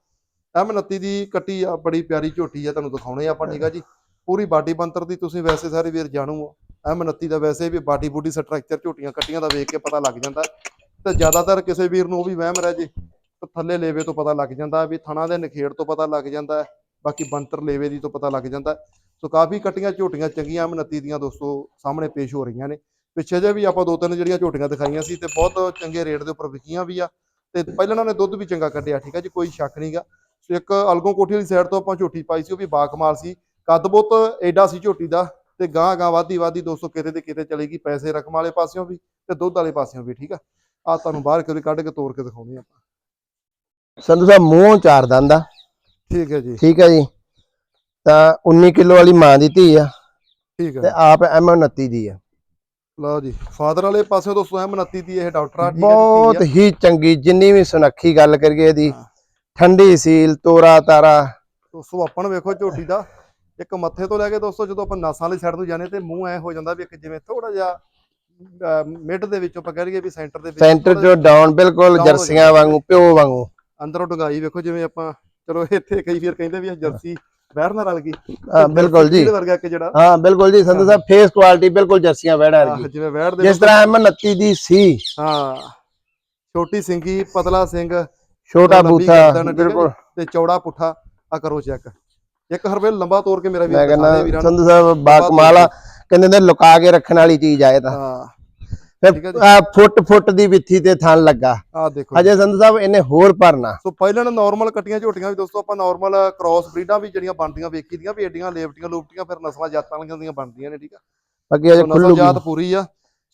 M29 ਦੀ ਕੱਟੀ ਆ ਬੜੀ ਪਿਆਰੀ ਝੋਟੀ ਆ ਤੁਹਾਨੂੰ ਦਿਖਾਉਣੇ ਆ ਆਪਾਂ ਠੀਕ ਆ ਜੀ। ਪੂਰੀ ਬਾਡੀ ਬੰਤਰ ਦੀ ਤੁਸੀਂ ਵੈਸੇ ਸਾਰੇ ਵੀਰ ਜਾਣੂ ਹੋ। M29 ਦਾ ਵੈਸੇ ਵੀ ਬਾਡੀ ਬੂਡੀ ਸਟਰਕਚਰ ਝੋਟੀਆਂ ਕੱਟੀਆਂ ਦਾ ਵੇਖ ਕੇ ਪਤਾ ਲੱਗ ਜਾਂਦਾ। ਤੇ ਜ਼ਿਆਦਾਤਰ ਕਿਸੇ ਵੀਰ ਨੂੰ ਉਹ ਵੀ ਵਹਿਮ ਰਹਿ ਜੇ ਤੇ ਥੱਲੇ ਲੇਵੇ ਤੋਂ ਪਤਾ ਲੱਗ ਜਾਂਦਾ ਵੀ ਥਣਾ ਦੇ ਨਖੇੜ ਤੋਂ ਪਤਾ ਲੱਗ ਜਾਂਦਾ। ਬਾਕੀ ਬੰਤਰ ਲੇਵੇ ਦੀ ਤੋਂ ਪਤਾ ਲੱਗ ਜਾਂਦਾ। ਸੋ ਕਾਫੀ ਕੱਟੀਆਂ ਝੋਟੀਆਂ ਚੰਗੀਆਂ M29 ਦੀਆਂ ਦੋਸਤੋ ਸਾਹਮਣੇ ਪੇਸ਼ ਹੋ ਰਹੀਆਂ ਨੇ। ਪਿੱਛੇ ਜੇ ਵੀ ਆਪਾਂ ਦੋ ਤਿੰਨ ਜਿਹੜੀਆਂ ਝੋਟੀਆਂ ਦਿਖਾਈਆਂ ਸੀ ਤੇ ਬਹੁਤ ਚੰਗੇ ਰੇਟ ਦੇ ਉੱਪਰ ਵਿਕੀਆਂ ਵੀ ਆ ਤੇ ਪਹਿਲਾਂ ਇਹਨਾਂ ਨੇ ਦੁੱਧ ਵੀ ਚੰਗਾ ਕੱਢਿਆ ਠੀਕ ਹੈ ਜੀ ਕੋਈ ਸ਼ੱਕ ਨਹੀਂਗਾ ਸੋ ਇੱਕ ਅਲਗੋਂ ਕੋਠੀ ਵਾਲੀ ਸਾਈਡ ਤੋਂ ਆਪਾਂ ਝੋਟੀ ਪਾਈ ਸੀ ਉਹ ਵੀ ਬਾਕਮਾਲ ਸੀ। ਕੱਦ ਬਹੁਤ ਐਡਾ ਸੀ ਝੋਟੀ ਦਾ ਤੇ ਗਾਂ ਗਾਂ ਵਾਧੀ ਵਾਧੀ 200 ਕਿਤੇ ਤੇ ਕਿਤੇ ਚਲੇਗੀ ਪੈਸੇ ਰਕਮ ਵਾਲੇ ਪਾਸਿਓਂ ਵੀ ਤੇ ਦੁੱਧ ਵਾਲੇ ਪਾਸਿਓਂ ਵੀ ਠੀਕ ਆ। ਆ ਤੁਹਾਨੂੰ ਬਾਹਰ ਕਰੀ ਕੱਢ ਕੇ ਤੋੜ ਕੇ ਦਿਖਾਉਣੀ ਆਪਾਂ। ਸੰਧੂ ਸਾਹਿਬ ਮੂੰਹੋਂ ਚਾਰ ਦੰਦ ਆ। ਠੀਕ ਹੈ ਜੀ। ਠੀਕ ਹੈ ਜੀ। ਤਾਂ 19 ਕਿਲੋ ਵਾਲੀ ਮਾਂ ਦੀ ਧੀ ਆ। ਠੀਕ ਤੇ ਹੈ ਆਪ M29 ਦੀ ਆ। ਲਓ ਜੀ ਫਾਦਰ ਵਾਲੇ ਪਾਸਿਓਂ ਦੋਸਤੋ ਐ 29 ਦੀ ਇਹ ਡਾਕਟਰ ਆ ਠੀਕ ਹੈ ਬਹੁਤ ਜੀ, ਹੀ ਚੰਗੀ ਜਿੰਨੀ ਵੀ ਸੁਨੱਖੀ ਗੱਲ ਕਰੀਏ ਇਹਦੀ। ਹਾਂ। ਠੰਡੀ ਸੀਲ ਤੋਰਾ ਤਾਰਾ। ਦੋਸਤੋ ਆਪਾਂ ਨੂੰ ਵੇਖੋ ਝੋਟੀ ਦਾ ਇੱਕ ਮੱਥੇ ਤੋਂ ਲੈ ਕੇ ਦੋਸਤੋ ਜਦੋਂ ਆਪਾਂ ਨਾਸਾਂ ਵਾਲੀ ਸਾਈਡ ਤੋਂ ਜਾਣੇ ਤੇ ਮੂੰਹ ਐ ਹੋ ਜਾਂਦਾ ਵੀ ਇੱਕ ਜਿਵੇਂ ਥੋੜਾ ਜਿਹਾ ਮਿਡ ਦੇ ਵਿੱਚ ਆਪਾਂ ਕਹਿ ਲਈਏ ਵੀ ਸੈਂਟਰ ਦੇ ਵਿੱਚ ਸੈਂਟਰ ਥੋੜ੍ਹਾ ਚੋਂ ਡਾਊਨ ਬਿਲਕੁਲ down ਹੋ ਜਰਸੀਆਂ ਜਾਂਦਾ। ਵਾਂਗੂ ਪਿਓ ਵਾਂਗੂ। ਅੰਦਰੋਂ ਡੁੰਗਾਈ ਵੇਖੋ ਜਿਵੇਂ ਆਪਾਂ ਚਲੋ ਇੱਥੇ ਕਈ ਵੀਰ ਕਹਿੰਦੇ ਵੀ ਇਹ ਜਰਸੀ ਨਾਲ ਰਲ ਗਈ। ਹਾਂ ਬਿਲਕੁਲ ਜੀ। ਵਰਗਾ ਇੱਕ ਜਿਹੜਾ। ਹਾਂ ਬਿਲਕੁਲ ਜੀ ਸੰਧੂ ਸਾਹਿਬ ਫੇਸ ਕੁਆਲਿਟੀ ਬਿਲਕੁਲ ਜਰਸੀਆਂ ਆਹ, ਵਰਗੀ ਜਿਵੇਂ ਵਹਿੜ ਦੇ ਜਿਸ ਤਰ੍ਹਾਂ M29 ਦੀ ਸੀ। ਹਾਂ ਛੋਟੀ ਸਿੰਗੀ ਪਤਲਾ ਸਿੰਘ ਛੋਟਾ ਬੂਥਾ ਬਿਲਕੁਲ। ਤੇ ਚੌੜਾ ਪੁੱਠਾ। ਆ ਕਰੋ ਚੈੱਕ ਇੱਕ ਹਰਵੇਲ ਲੰਬਾ ਤੋੜ ਕੇ ਮੇਰਾ ਨੂੰ। ਸੰਧੂ ਸਾਹਿਬ ਬਾਕਮਾਲਾ ਕਹਿੰਦੇ ਨੇ ਲੁਕਾ ਕੇ ਰੱਖਣ ਵਾਲੀ ਚੀਜ਼ ਆ ਇਹ ਤਾਂ। ਹਾਂ। ਠੀਕ ਹੈ ਫਿਰ ਜੀ। ਆਹ ਫੁੱਟ ਫੁੱਟ ਦੀ ਵਿੱਥੀ ਤੇ ਥਣ ਲੱਗਾ। ਆ ਦੇਖੋ ਅਜੇ ਸੰਧੂ ਸਾਹਿਬ ਇਹਨੇ ਹੋਰ ਭਰਨਾ। ਸੋ ਪਹਿਲਾਂ ਨਾਰਮਲ ਕੱਟੀਆਂ ਝੋਟੀਆਂ ਵੀ ਦੋਸਤੋ ਆਪਾਂ ਨਾਰਮਲ ਕ੍ਰਾਸ ਬਰੀਡਾਂ ਵੀ ਜਿਹੜੀਆਂ ਬਣਦੀਆਂ ਵੇਖੀ ਦੀਆਂ ਵੀ ਏਡੀਆਂ ਲੇਵਟੀਆਂ ਲੂਪਟੀਆਂ ਫਿਰ ਨਸਲਾਂ ਜਾਤਾਂ ਵਾਲੀਆਂ ਦੀਆਂ ਬਣਦੀਆਂ ਨੇ ਠੀਕ ਆ? ਬਾਕੀ ਅਜੇ ਸੋ ਨਸਲ ਖੁੱਲੂ ਜਾਤ ਪੂਰੀ ਆ।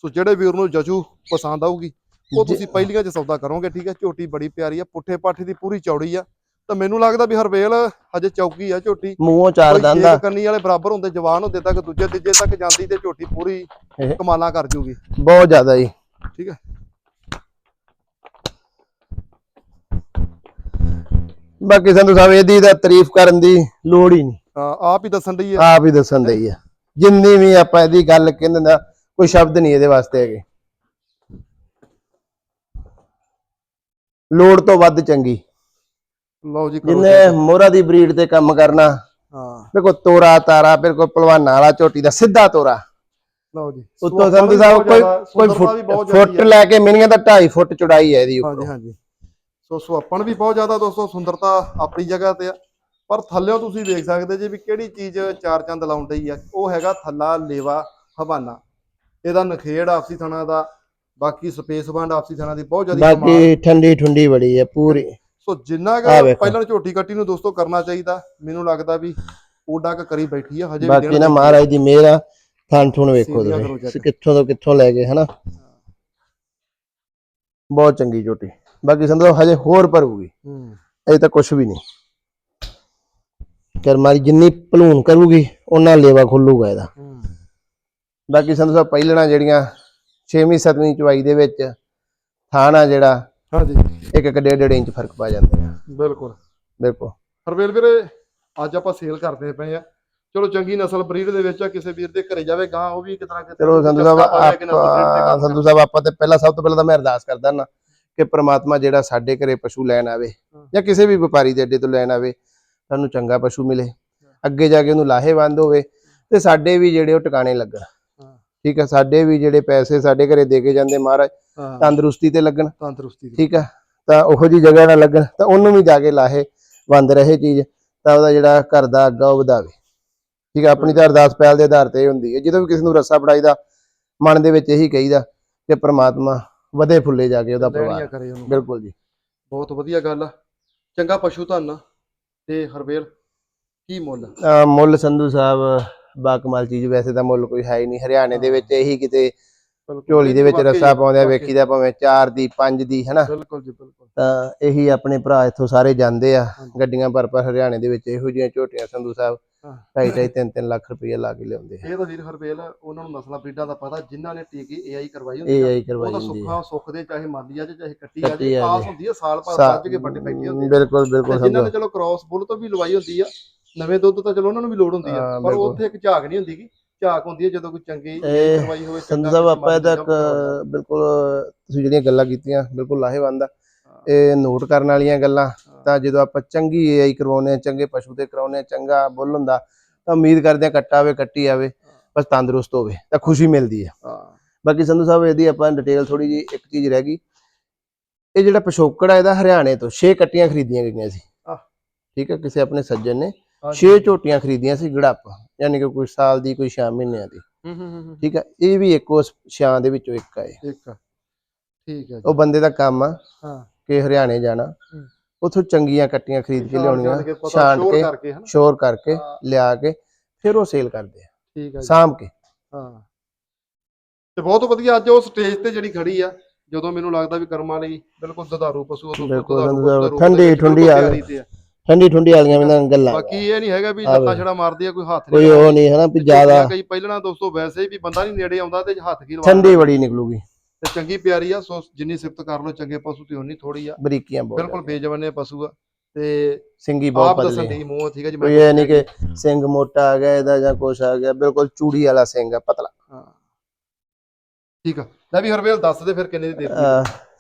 ਸੋ ਜਿਹੜੇ ਵੀਰ ਨੂੰ ਜਜੂ ਪਸੰਦ ਆਊਗੀ ਉਹ ਤੁਸੀਂ ਪਹਿਲੀਆਂ 'ਚ ਸੌਦਾ ਕਰੋਗੇ ਠੀਕ ਆ? ਝੋਟੀ ਬੜੀ ਪਿਆਰੀ ਆ ਪੁੱਠੇ ਪਾਠੇ ਦੀ ਪੂਰੀ ਚੌੜੀ ਆ। ਤਾਂ ਮੈਨੂੰ ਲੱਗਦਾ ਵੀ ਹਰਵੇਲ ਹਜੇ ਚੌਕੀ ਆ ਝੋਟੀ। ਮੂੰਹੋਂ ਚਾਰ ਦੰਦ ਕੰਨੀ ਵਾਲੇ ਬਰਾਬਰ ਹੁੰਦੇ ਜਵਾਨ ਹੁੰਦੇ ਤੱਕ ਦੂਜੇ ਤੀਜੇ ਤੱਕ ਜਾਂਦੀ ਤੇ ਝੋਟੀ ਪੂਰੀ। ਕਮਾਲਾਂ ਕਰ ਜੂਗੀ। ਬਹੁਤ ਜ਼ਿਆਦਾ ਜੀ। ਠੀਕ ਹੈ ਬਾਕੀ ਸੰਧੂ ਸਾਹਿਬ ਇਹਦੀ ਤਾਂ ਤਾਰੀਫ ਕਰਨ ਦੀ ਲੋੜ ਹੀ ਨਹੀਂ। ਹਾਂ, ਆਪ ਹੀ ਦੱਸਣ ਡਈ ਆ। ਆਪ ਹੀ ਦੱਸਣ ਦਈ ਆ। ਜਿੰਨੀ ਵੀ ਆਪਾਂ ਇਹਦੀ ਗੱਲ ਕਹਿੰਦੇ ਨਾ ਕੋਈ ਸ਼ਬਦ ਨਹੀਂ ਇਹਦੇ ਵਾਸਤੇ ਹੈਗੇ। ਲੋੜ ਤੋਂ ਵੱਧ ਚੰਗੀ। ਲਓ ਜੀ ਕਰੋ ਜਿੰਨੇ ਮੋਹਰਾ ਦੀ ਬਰੀਡ ਤੇ ਕੰਮ ਕਰਨਾ ਹਾਂ। ਬਿਲਕੁਲ ਤੋਰਾ ਤਾਰਾ ਬਿਲਕੁਲ ਪਹਿਲਵਾਨਾਂ ਵਾਲਾ ਝੋਟੀ ਦਾ ਸਿੱਧਾ ਤੋਰਾ। ਲਓ ਜੀ ਉੱਤੋਂ ਸੰਧੂ ਸਾਹਿਬ ਕੋਈ ਕੋਈ ਫੁੱਟ। ਲੈ ਕੇ ਮਿਨੀਆਂ ਦਾ 2.5 ਫੁੱਟ ਚੌੜਾਈ ਹੈ ਇਹਦੀ ਹਾਂਜੀ ਹਾਂਜੀ। ਸੋ ਸੁਆਪਣ ਵੀ ਬਹੁਤ ਜ਼ਿਆਦਾ ਦੋਸਤੋ ਸੁੰਦਰਤਾ ਆਪਣੀ ਜਗ੍ਹਾ ਤੇ ਆ। ਪਰ ਥੱਲਿਓਂ ਤੁਸੀਂ ਵੇਖ ਸਕਦੇ ਜੇ ਵੀ ਕਿਹੜੀ ਚੀਜ਼ ਚਾਰ ਚੰਦ ਲਾਉਣ ਡਈ ਆ ਉਹ ਹੈਗਾ ਥੱਲਾ ਲੇਵਾ ਹਵਾਨਾ। ਇਹਦਾ ਨਖੇੜ ਆਪਸੀ ਥਣਾ ਦਾ ਬਾਕੀ ਸਪੇਸ ਵੰਡ ਆਪਸੀ ਥਣਾ ਦੀ ਬਹੁਤ ਜ਼ਿਆਦਾ ਬਾਕੀ ਠੰਡੀ ਠੁੰਡੀ ਬੜੀ ਹੈ ਪੂਰੀ। ਸੋ ਜਿੰਨਾ ਕੁ। ਪਹਿਲਾਂ ਝੋਟੀ ਕੱਟੀ ਨੂੰ ਦੋਸਤੋ ਕਰਨਾ ਚਾਹੀਦਾ ਮੈਨੂੰ ਲੱਗਦਾ ਵੀ ਓਡਾ ਕ ਕਰੀ ਬੈਠੀ ਆ ਹਜੇ ਵੀ ਬਾਕੀ ਨਾ ਮਹਾਰਾਜ ਦੀ ਮਿਹਰ ਆ ਥਣ ਥੁਣ ਵੇਖੋ ਤੁਸੀਂ। ਕਿੱਥੋਂ ਤੋਂ ਕਿੱਥੋਂ ਲੈ ਗਏ ਹਨਾ? ਬਹੁਤ ਚੰਗੀ ਝੋਟੀ। ਬਾਕੀ ਸੰਦੋ ਹਜੇ ਹੋਰ ਭਰੂਗੀ। ਹੂੰ। ਅਜੇ ਤਾਂ ਕੁਝ ਵੀ ਨਹੀਂ। ਕਰਮਾਰੀ ਜਿੰਨੀ ਭਲੂਣ ਕਰੂਗੀ ਉਹਨਾਂ ਲੇਵਾ ਖੁੱਲੂਗਾ ਇਹਦਾ। ਬਾਕੀ ਸੰਦੋ ਸਾਹਿਬ ਪਹਿਲਣਾ ਜਿਹੜੀਆਂ 6ਵੀਂ 7ਵੀਂ ਚਵਾਈ ਦੇ ਵਿੱਚ ਥਾਣਾ ਜਿਹੜਾ ਹਾਂਜੀ। ਇੱਕ ਇੱਕ ਡੇਢ ਡੇਢ ਇੰਚ ਫ਼ਰਕ ਪਾ ਜਾਂਦੇ ਆ ਬਿਲਕੁਲ। ਬਿਲਕੁਲ। ਹਰਵੇਲ ਵੀਰੇ ਅੱਜ ਆਪਾਂ ਸੇਲ ਕਰਦੇ ਪਏ ਆ ਚਲੋ ਚੰਗੀ ਨਸਲ ਬਰੀਡ ਦੇ ਵਿੱਚ ਆ ਕਿਸੇ ਵੀਰ ਦੇ ਘਰੇ ਜਾਵੇ ਗਾਂ ਉਹ ਵੀ ਕਿਤਨਾ ਕਿਤੇ ਚਲੋ ਸੰਧੂ ਸਾਹਿਬ ਆਪਾਂ ਸੰਧੂ ਸਾਹਿਬ ਆਪਾਂ ਤੇ ਪਹਿਲਾਂ ਸਭ ਤੋਂ ਪਹਿਲਾਂ ਤਾਂ ਮੈਂ ਅਰਦਾਸ ਕਰਦਾ ਨਾ ਕਿ ਪ੍ਰਮਾਤਮਾ ਜਿਹੜਾ ਸਾਡੇ ਘਰੇ ਪਸ਼ੂ ਲੈਣ ਆਵੇ ਜਾਂ ਕਿਸੇ ਵੀ ਵਪਾਰੀ ਦੇ ਅੱਡੇ ਤੋਂ ਲੈਣ ਆਵੇ ਸਾਨੂੰ ਚੰਗਾ ਪਸ਼ੂ ਮਿਲੇ। ਅੱਗੇ ਜਾ ਕੇ ਉਹਨੂੰ ਲਾਹੇਵੰਦ ਹੋਵੇ ਤੇ ਸਾਡੇ ਵੀ ਜਿਹੜੇ ਉਹ ਟਿਕਾਣੇ ਲੱਗਣ। ਹਾਂ। ਠੀਕ ਆ ਸਾਡੇ ਵੀ ਜਿਹੜੇ ਪੈਸੇ ਸਾਡੇ ਘਰੇ ਦੇ ਕੇ ਜਾਂਦੇ ਮਹਾਰਾਜ ਹਾਂ ਤੰਦਰੁਸਤੀ ਤੇ ਲੱਗਣ। ਤੰਦਰੁਸਤੀ ਠੀਕ ਆ? ਤਾਂ ਉਹੋ ਜੀ ਜਗ੍ਹਾ ਨਾ ਲੱਗਣ ਤਾਂ ਉਹਨੂੰ ਵੀ ਜਾ ਕੇ ਲਾਹੇ ਬੰਦ ਰਹੇ ਚੀਜ਼ ਤਾਂ ਉਹਦਾ ਜਿਹੜਾ ਘਰ ਦਾ ਅੱਗਾ ਉਹ ਵਧਾਵੇ। ਠੀਕ ਆ? ਆਪਣੀ ਤਾਂ ਅਰਦਾਸ ਪਹਿਲ ਦੇ ਆਧਾਰ ਤੇ ਹੁੰਦੀ ਹੈ। ਜਦੋਂ ਵੀ ਕਿਸੇ ਨੂੰ ਰੱਸਾ ਫੜਾਈਦਾ ਮਨ ਦੇ ਵਿੱਚ ਇਹੀ ਕਹੀਦਾ ਕਿ ਪ੍ਰਮਾਤਮਾ ਵਧੇ ਫੁੱਲੇ ਜਾ ਕੇ ਉਹਦਾ ਪਰਿਵਾਰ। ਬਿਲਕੁਲ ਜੀ। ਬਹੁਤ ਵਧੀਆ ਗੱਲ ਆ। ਚੰਗਾ ਪਸ਼ੂ ਧਨ ਤੇ ਹਰਵੇਲ ਕੀ ਮੁੱਲ? ਮੁੱਲ ਸੰਧੂ ਸਾਹਿਬ ਬਾਕਮਾਲ ਚੀਜ਼ ਵੈਸੇ ਤਾਂ ਮੁੱਲ ਕੋਈ ਹੈ ਹੀ ਨਹੀਂ। ਹਰਿਆਣੇ ਦੇ ਵਿੱਚ ਇਹੀ ਕਿਤੇ ਝੋਲੀ ਦੇ ਵਿੱਚ ਰੱਸਾ ਪਾਉਂਦੇ ਆ। ਵੇਖੀਦਾ ਭਾਵੇਂ 4 ਦੀ 5 ਦੀ ਹਨਾ ਬਿਲਕੁਲ ਜੀ ਬਿਲਕੁਲ ਤਾਂ ਇਹੀ ਆਪਣੇ ਭਰਾ ਇੱਥੋਂ ਸਾਰੇ ਜਾਂਦੇ ਆ। ਗੱਡੀਆਂ ਭਰ ਭਰ ਹਰਿਆਣੇ ਦੇ ਵਿੱਚ ਇਹੋ ਜਿਹੀਆਂ ਝੋਟੀਆਂ ਸੰਧੂ ਸਾਹਿਬ ਹਾਂ। ਢਾਈ ਢਾਈ ਤਿੰਨ ਤਿੰਨ ਲੱਖ ਰੁਪਏ ਲਾ ਕੇ ਲਿਆਉਂਦੇ ਆ ਇਹ ਤਾਂ ਵੀਰ ਹਰਵੇਲ ਉਹਨਾਂ ਨੂੰ ਨਸਲਾਂ ਬਰੀਡਾਂ ਦਾ ਪਤਾ ਜਿਨ੍ਹਾਂ ਨੇ ਟੀਕੇ ਏਆਈ ਕਰਵਾਈ ਹੁੰਦੀ ਇਹ ਆ ਆਈ ਕਰਵਾਈ ਜਾਂਦੀ ਸੁੱਖਾ ਸੁੱਖ ਦੇ ਚਾਹੇ ਮਾਲੀ ਆ ਚਾਹੇ ਕੱਟੀ ਆ ਜੇ ਜੀ। ਹੁੰਦੀ ਆ ਸਾਲ ਭਰ ਸੱਜ ਕੇ ਵੱਡੇ ਬੈਠੇ ਹੁੰਦੇ ਆ ਬਿਲਕੁਲ ਬਿਲਕੁਲ ਜਿਨ੍ਹਾਂ ਨੇ ਚਲੋ ਕ੍ਰਾਸ ਬੁੱਲ ਤੋਂ ਵੀ ਲਵਾਈ ਹੁੰਦੀ ਆ ਨਵੇਂ ਦੁੱਧ ਤਾਂ ਚਲੋ ਉਹਨਾਂ ਨੂੰ ਵੀ ਲੋੜ ਹੁੰਦੀ ਆ ਪਰ। ਉੱਥੇ ਇੱਕ ਝਾਕ ਨਹੀਂ ਹੁੰਦੀ ਗੀ ਝਾਕ ਹੁੰਦੀ ਹੈ ਜਦੋਂ ਕੋਈ ਚੰਗੀ ਕਰਵਾਈ ਹੋਵੇ ਸੰਧੂ ਸਾਹਿਬ ਆਪਾਂ ਇਹਦਾ ਇੱਕ ਬਿਲਕੁਲ ਤੁਸੀਂ ਜਿਹੜੀਆਂ ਗੱਲਾਂ ਕੀਤੀਆਂ ਬਿਲਕੁਲ ਲਾਹੇਵੰਦ ਆ। ਇਹ ਨੋਟ ਕਰਨ ਵਾਲੀਆਂ ਗੱਲਾਂ। ਤਾਂ ਜਦੋਂ ਆਪਾਂ ਚੰਗੀ ਏਆਈ ਕਰਵਾਉਨੇ ਆ ਚੰਗੇ ਪਸ਼ੂ ਤੇ ਕਰਾਉਨੇ ਆ ਚੰਗਾ ਬੁੱਲ ਹੁੰਦਾ ਤਾਂ ਉਮੀਦ ਕਰਦੇ ਆ ਕੱਟਾ ਆਵੇ ਕੱਟੀ ਆਵੇ ਬਸ ਤੰਦਰੁਸਤ ਹੋਵੇ ਤਾਂ ਖੁਸ਼ੀ ਮਿਲਦੀ ਹੈ ਹਾਂ ਬਾਕੀ ਸੰਧੂ ਸਾਹਿਬ ਇਹਦੀ ਆਪਾਂ ਡਿਟੇਲ ਥੋੜੀ ਜੀ ਇੱਕ ਚੀਜ਼ ਰਹਿ ਗਈ ਇਹ ਜਿਹੜਾ ਪਿਛੋਕੜ ਆ ਇਹਦਾ ਹਰਿਆਣੇ ਤੋਂ 6 ਕੱਟੀਆਂ ਖਰੀਦੀਆਂ ਗਈਆਂ ਸੀ। ਠੀਕ ਹੈ ਕਿਸੇ ਆਪਣੇ ਸੱਜਣ ਨੇ ਹਾਂਜੀ। 6 ਝੋਟੀਆਂ ਖਰੀਦੀਆਂ ਸੀ ਗੜੱਪ ਯਾਨੀ ਕਿ ਕੋਈ ਸਾਲ ਦੀ ਕੋਈ 6 ਮਹੀਨਿਆਂ ਦੀ। ਹੂੰ ਹੂੰ ਹੂੰ ਹੂੰ। ਠੀਕ ਹੈ ਇਹ ਵੀ ਇੱਕ ਉਸ ਛਾਂ ਦੇ ਵਿੱਚੋਂ ਇੱਕ ਆ ਇਹ। ਠੀਕ ਆ। ਠੀਕ ਹੈ ਜੀ। ਉਹ ਬੰਦੇ ਦਾ ਕੰਮ ਆ ਹਾਂ। ਕਿ ਹਰਿਆਣੇ ਜਾਣਾ। ਉਥੋਂ ਚੰਗੀਆਂ ਕੱਟੀਆਂ ਖਰੀਦ ਕੇ ਲਿਆਉਣੀਆਂ ਸ਼ੋਰ ਕੇ ਸ਼ੋਰ ਕਰਕੇ ਲਿਆ ਕੇ ਫਿਰ ਉਹ ਸੇਲ ਕਰਦੇ ਆ। ਠੀਕ ਹੈ ਜੀ। ਸਾਂਭ ਕੇ। ਹਾਂ। ਤੇ ਬਹੁਤ ਵਧੀਆ ਅੱਜ ਉਹ ਸਟੇਜ ਤੇ ਜਿਹੜੀ ਖੜੀ ਆ ਜਦੋਂ ਮੈਨੂੰ ਲੱਗਦਾ ਵੀ ਕਰਮਾਂ ਲਈ ਬਿਲਕੁਲ ਦੁਧਾਰੂ ਪਸ਼ੂ ਬਿਲਕੁਲ ਦੁਧਾਰੂ ਠੰਡੀ- ਠੰਡੀ ਆ ਆ। ਠੰਡੀ ਠੰਡੀ ਵਾਲੀਆਂ ਵੀ ਨਾ ਗੱਲਾਂ। ਬਾਕੀ ਇਹ ਨਹੀਂ ਹੈਗਾ ਵੀ। ਲੱਤਾਂ ਛੜਾ ਮਾਰਦੀ ਆ ਕੋਈ ਹੱਥ ਕੋਈ ਉਹ ਨਹੀਂ ਹੈ ਨਾ ਵੀ ਜ਼ਿਆਦਾ ਕਈ ਪਹਿਲਾਂ ਦੋਸਤੋ ਵੈਸੇ ਵੀ ਬੰਦਾ ਨਹੀਂ ਨੇੜੇ ਆਉਂਦਾ ਤੇ ਹੱਥ ਕੀ ਲਵਾ ਠੰਡੀ ਬੜੀ ਨਿਕਲੂਗੀ। ਤੇ ਚੰਗੀ ਪਿਆਰੀ ਆ ਸੋ ਜਿੰਨੀ ਸਿਫਤ ਕਰ ਲੋ ਚੰਗੇ ਪਸ਼ੂ ਤੇ ਉਨੀ ਥੋੜੀ ਆ। ਬਰੀਕੀਆਂ ਬਹੁਤ ਬਿਲਕੁਲ। ਬੇਜਵਾਨੇ ਪਸ਼ੂ ਆ। ਤੇ ਸਿੰਗੀ ਬਹੁਤ ਆਪ ਦੱਸਣ ਪਤਲੀ ਦੀ ਮੂੰਹ ਠੀਕ ਹੈ ਜੀ ਕੋਈ ਇਹ ਨਹੀਂ ਕਿ ਸਿੰਘ ਮੋਟਾ ਆ ਗਿਆ ਇਹਦਾ ਜਾਂ ਕੁਛ ਆ ਗਿਆ ਬਿਲਕੁਲ ਚੂੜੀ ਵਾਲਾ ਸਿੰਘ ਆ ਪਤਲਾ। ਹਾਂ। ਠੀਕ ਆ। ਲੈ ਵੀ ਹਰਵੇਲ ਦੱਸ ਦੇ ਫਿਰ ਕਿੰਨੇ ਦੀ ਦਿੱਤੀ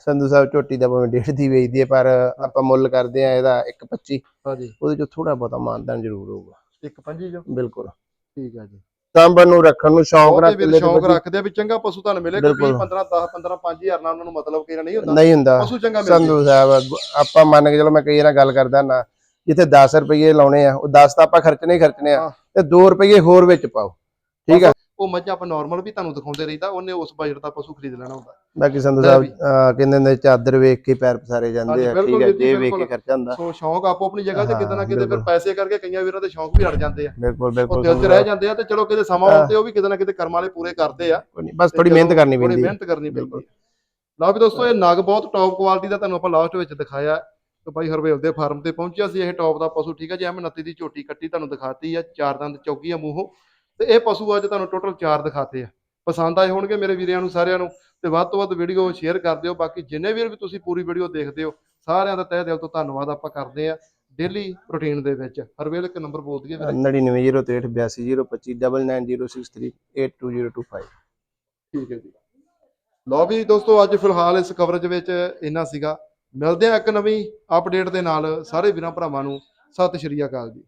ਸੰਧੂ ਸਾਹਿਬ ਝੋਟੀ ਦਾ ਭਾਵੇਂ ਡੇਢ ਦੀ ਵੇਚਦੀ ਹੈ ਪਰ ਆਪਾਂ ਮੁੱਲ ਕਰਦੇ ਆ ਇਹਦਾ 1.25 ਹਾਂਜੀ। ਉਹਦੇ ਚੋਂ ਥੋੜਾ ਬਹੁਤਾ ਮਾਨਦਾਨ ਜ਼ਰੂਰ ਹੋਊਗਾ। ਇੱਕ ਪੰਜੀ ਜੋ ਬਿਲਕੁਲ। ਠੀਕ ਆ ਜੀ। ਸਾਂਭਣ ਨੂੰ ਰੱਖਣ ਨੂੰ ਸ਼ੌਂਕ ਬਹੁਤੇ ਰੱਖ ਵੀਰ ਲੈ ਸ਼ੌਂਕ ਰੱਖਦੇ ਆ ਵੀ ਚੰਗਾ ਪਸ਼ੂ ਤੁਹਾਨੂੰ ਮਿਲੇ ਬਿਲਕੁਲ। 15 10 15 5000 ਨਾਲ ਉਹਨਾਂ ਨੂੰ ਮਤਲਬ ਕਿਹੜਾ ਨਹੀਂ ਹੁੰਦਾ। ਨਹੀਂ ਹੁੰਦਾ। ਪਸ਼ੂ ਚੰਗਾ ਮਿਲ ਸੰਧੂ ਸਾਹਿਬ ਆਪਾਂ ਮੰਨ ਕੇ ਚਲੋ ਮੈਂ ਕਈ ਵਾਰ ਗੱਲ ਕਰਦਾ ਨਾ ਜਿੱਥੇ 10 ਰੁਪਏ ਲਾਉਣੇ ਆ ਉਹ 10 ਤਾਂ ਆਪਾਂ ਖਰਚਣੇ ਹੀ ਖਰਚਣੇ ਆ ਹਾਂ। ਤੇ 2 ਰੁਪਏ ਹੋਰ ਵਿੱਚ ਪਾਓ। ਠੀਕ ਆ। ਉਹ ਮੱਝਾਂ ਆਪਾਂ ਨਾਰਮਲ ਵੀ ਤੁਹਾਨੂੰ ਦਿਖਾਉਂਦੇ ਰਹੀਦਾ ਉਹਨੇ ਉਸ ਬਜਟ ਦਾ ਪਸ਼ੂ ਖਰੀਦ ਲੈਣਾ ਹੁੰਦਾ ਬਾਕੀ ਸੰਧੂ ਸਾਹਿਬ। ਅਹ ਕਹਿੰਦੇ ਹੁੰਦੇ ਚਾਦਰ ਵੇਖ ਕੇ ਪੈਰ ਪਸਾਰੇ ਜਾਂਦੇ ਆ ਠੀਕ ਵੀਰ ਜੀ, ਵੇਖ ਕੇ। ਖਰਚਾ ਹੁੰਦਾ ਸੋ ਸ਼ੌਂਕ ਆਪੋ ਆਪਣੀ ਜਗ੍ਹਾ ਤੇ ਕਿਤੇ ਨਾ ਹਾਂ, ਕਿਤੇ ਫਿਰ। ਪੈਸੇ ਕਰਕੇ ਕਈਆਂ ਵੀਰਾਂ ਦੇ ਸ਼ੌਂਕ ਵੀ ਹਟ ਜਾਂਦੇ ਆ ਬਿਲਕੁਲ ਉਹ ਬਿਲਕੁਲ ਦਿਲ 'ਚ ਰਹਿ। ਜਾਂਦੇ ਆ ਤੇ ਚਲੋ ਕਿਤੇ ਸਮਾਂ ਹਾਂ। ਆਉਂਦੇ ਉਹ ਵੀ ਕਿਤੇ ਨਾ ਕਿਤੇ ਕਰਮ ਵਾਲੇ ਪੂਰੇ ਕਰਦੇ ਆ ਨੀ, ਬਸ ਥੋੜੀ ਮਿਹਨਤ ਕਰਨੀ ਪੈਂਦੀ ਹੈ ਮਿਹਨਤ ਕਰਨੀ ਪੈਂਦੀ ਬਿਲਕੁਲ। ਹੈ ਲਓ ਵੀ ਦੋਸਤੋ ਇਹ ਨਗ ਬਹੁਤ ਟੌਪ ਕੁਆਲਿਟੀ ਦਾ ਤੁਹਾਨੂੰ ਆਪਾਂ ਲਾਸਟ ਵਿੱਚ ਦਿਖਾਇਆ ਤੇ ਬਾਈ ਹਰਵੇਲ ਦੇ ਫਾਰਮ ਤੇ ਪਹੁੰਚਿਆ ਸੀ ਇਹ ਟੌਪ ਦਾ ਪਸ਼ੂ ਠੀਕ ਹੈ ਜੀ ਐਮ 29 ਦੀ ਝੋਟੀ ਕੱਟੀ ਤੁਹਾਨੂੰ ਦਿਖਾਤੀ ਆ ਚਾਰ ਦੰਦ ਚੌਕੀ ਆ ਮੂੰਹੋਂ ਤੇ ਇਹ ਪਸ਼ੂ ਅੱਜ ਤੁਹਾਨੂੰ ਟੋਟਲ ਚਾਰ ਦਿਖਾਤੇ ਆ। ਪਸੰਦ ਆਏ ਹੋਣਗੇ ਮੇਰੇ ਵੀਰਿਆਂ ਨੂੰ ਸਾਰਿਆਂ ਨੂੰ ਤੇ ਵੱਧ ਤੋਂ ਵੱਧ ਵੀਡੀਓ ਸ਼ੇਅਰ ਕਰ ਦਿਓ। ਬਾਕੀ ਜਿੰਨੇ ਵੀਰ ਵੀ ਤੁਸੀਂ ਪੂਰੀ ਵੀਡੀਓ ਦੇਖਦੇ ਹੋ ਸਾਰਿਆਂ ਦਾ ਤਹਿ ਦਿਲ ਤੋਂ ਧੰਨਵਾਦ ਆਪਾਂ ਕਰਦੇ ਆ ਡੇਲੀ ਰੁਟੀਨ ਦੇ ਵਿੱਚ। ਹਰਵੇਲ ਇੱਕ ਨੰਬਰ ਬੋਲ ਦਈਏ ਵੀਰੇ। 99088205 ਠੀਕ ਹੈ ਜੀ। ਲਓ ਵੀ ਦੋਸਤੋ ਅੱਜ ਫਿਲਹਾਲ ਇਸ ਕਵਰੇਜ ਵਿੱਚ ਇੰਨਾ ਸੀਗਾ। ਮਿਲਦੇ ਆ ਇੱਕ ਨਵੀਂ ਅਪਡੇਟ ਦੇ ਨਾਲ। ਸਾਰੇ ਵੀਰਾਂ ਭਰਾਵਾਂ ਨੂੰ ਸਤਿ ਸ਼੍ਰੀ ਅਕਾਲ ਜੀ।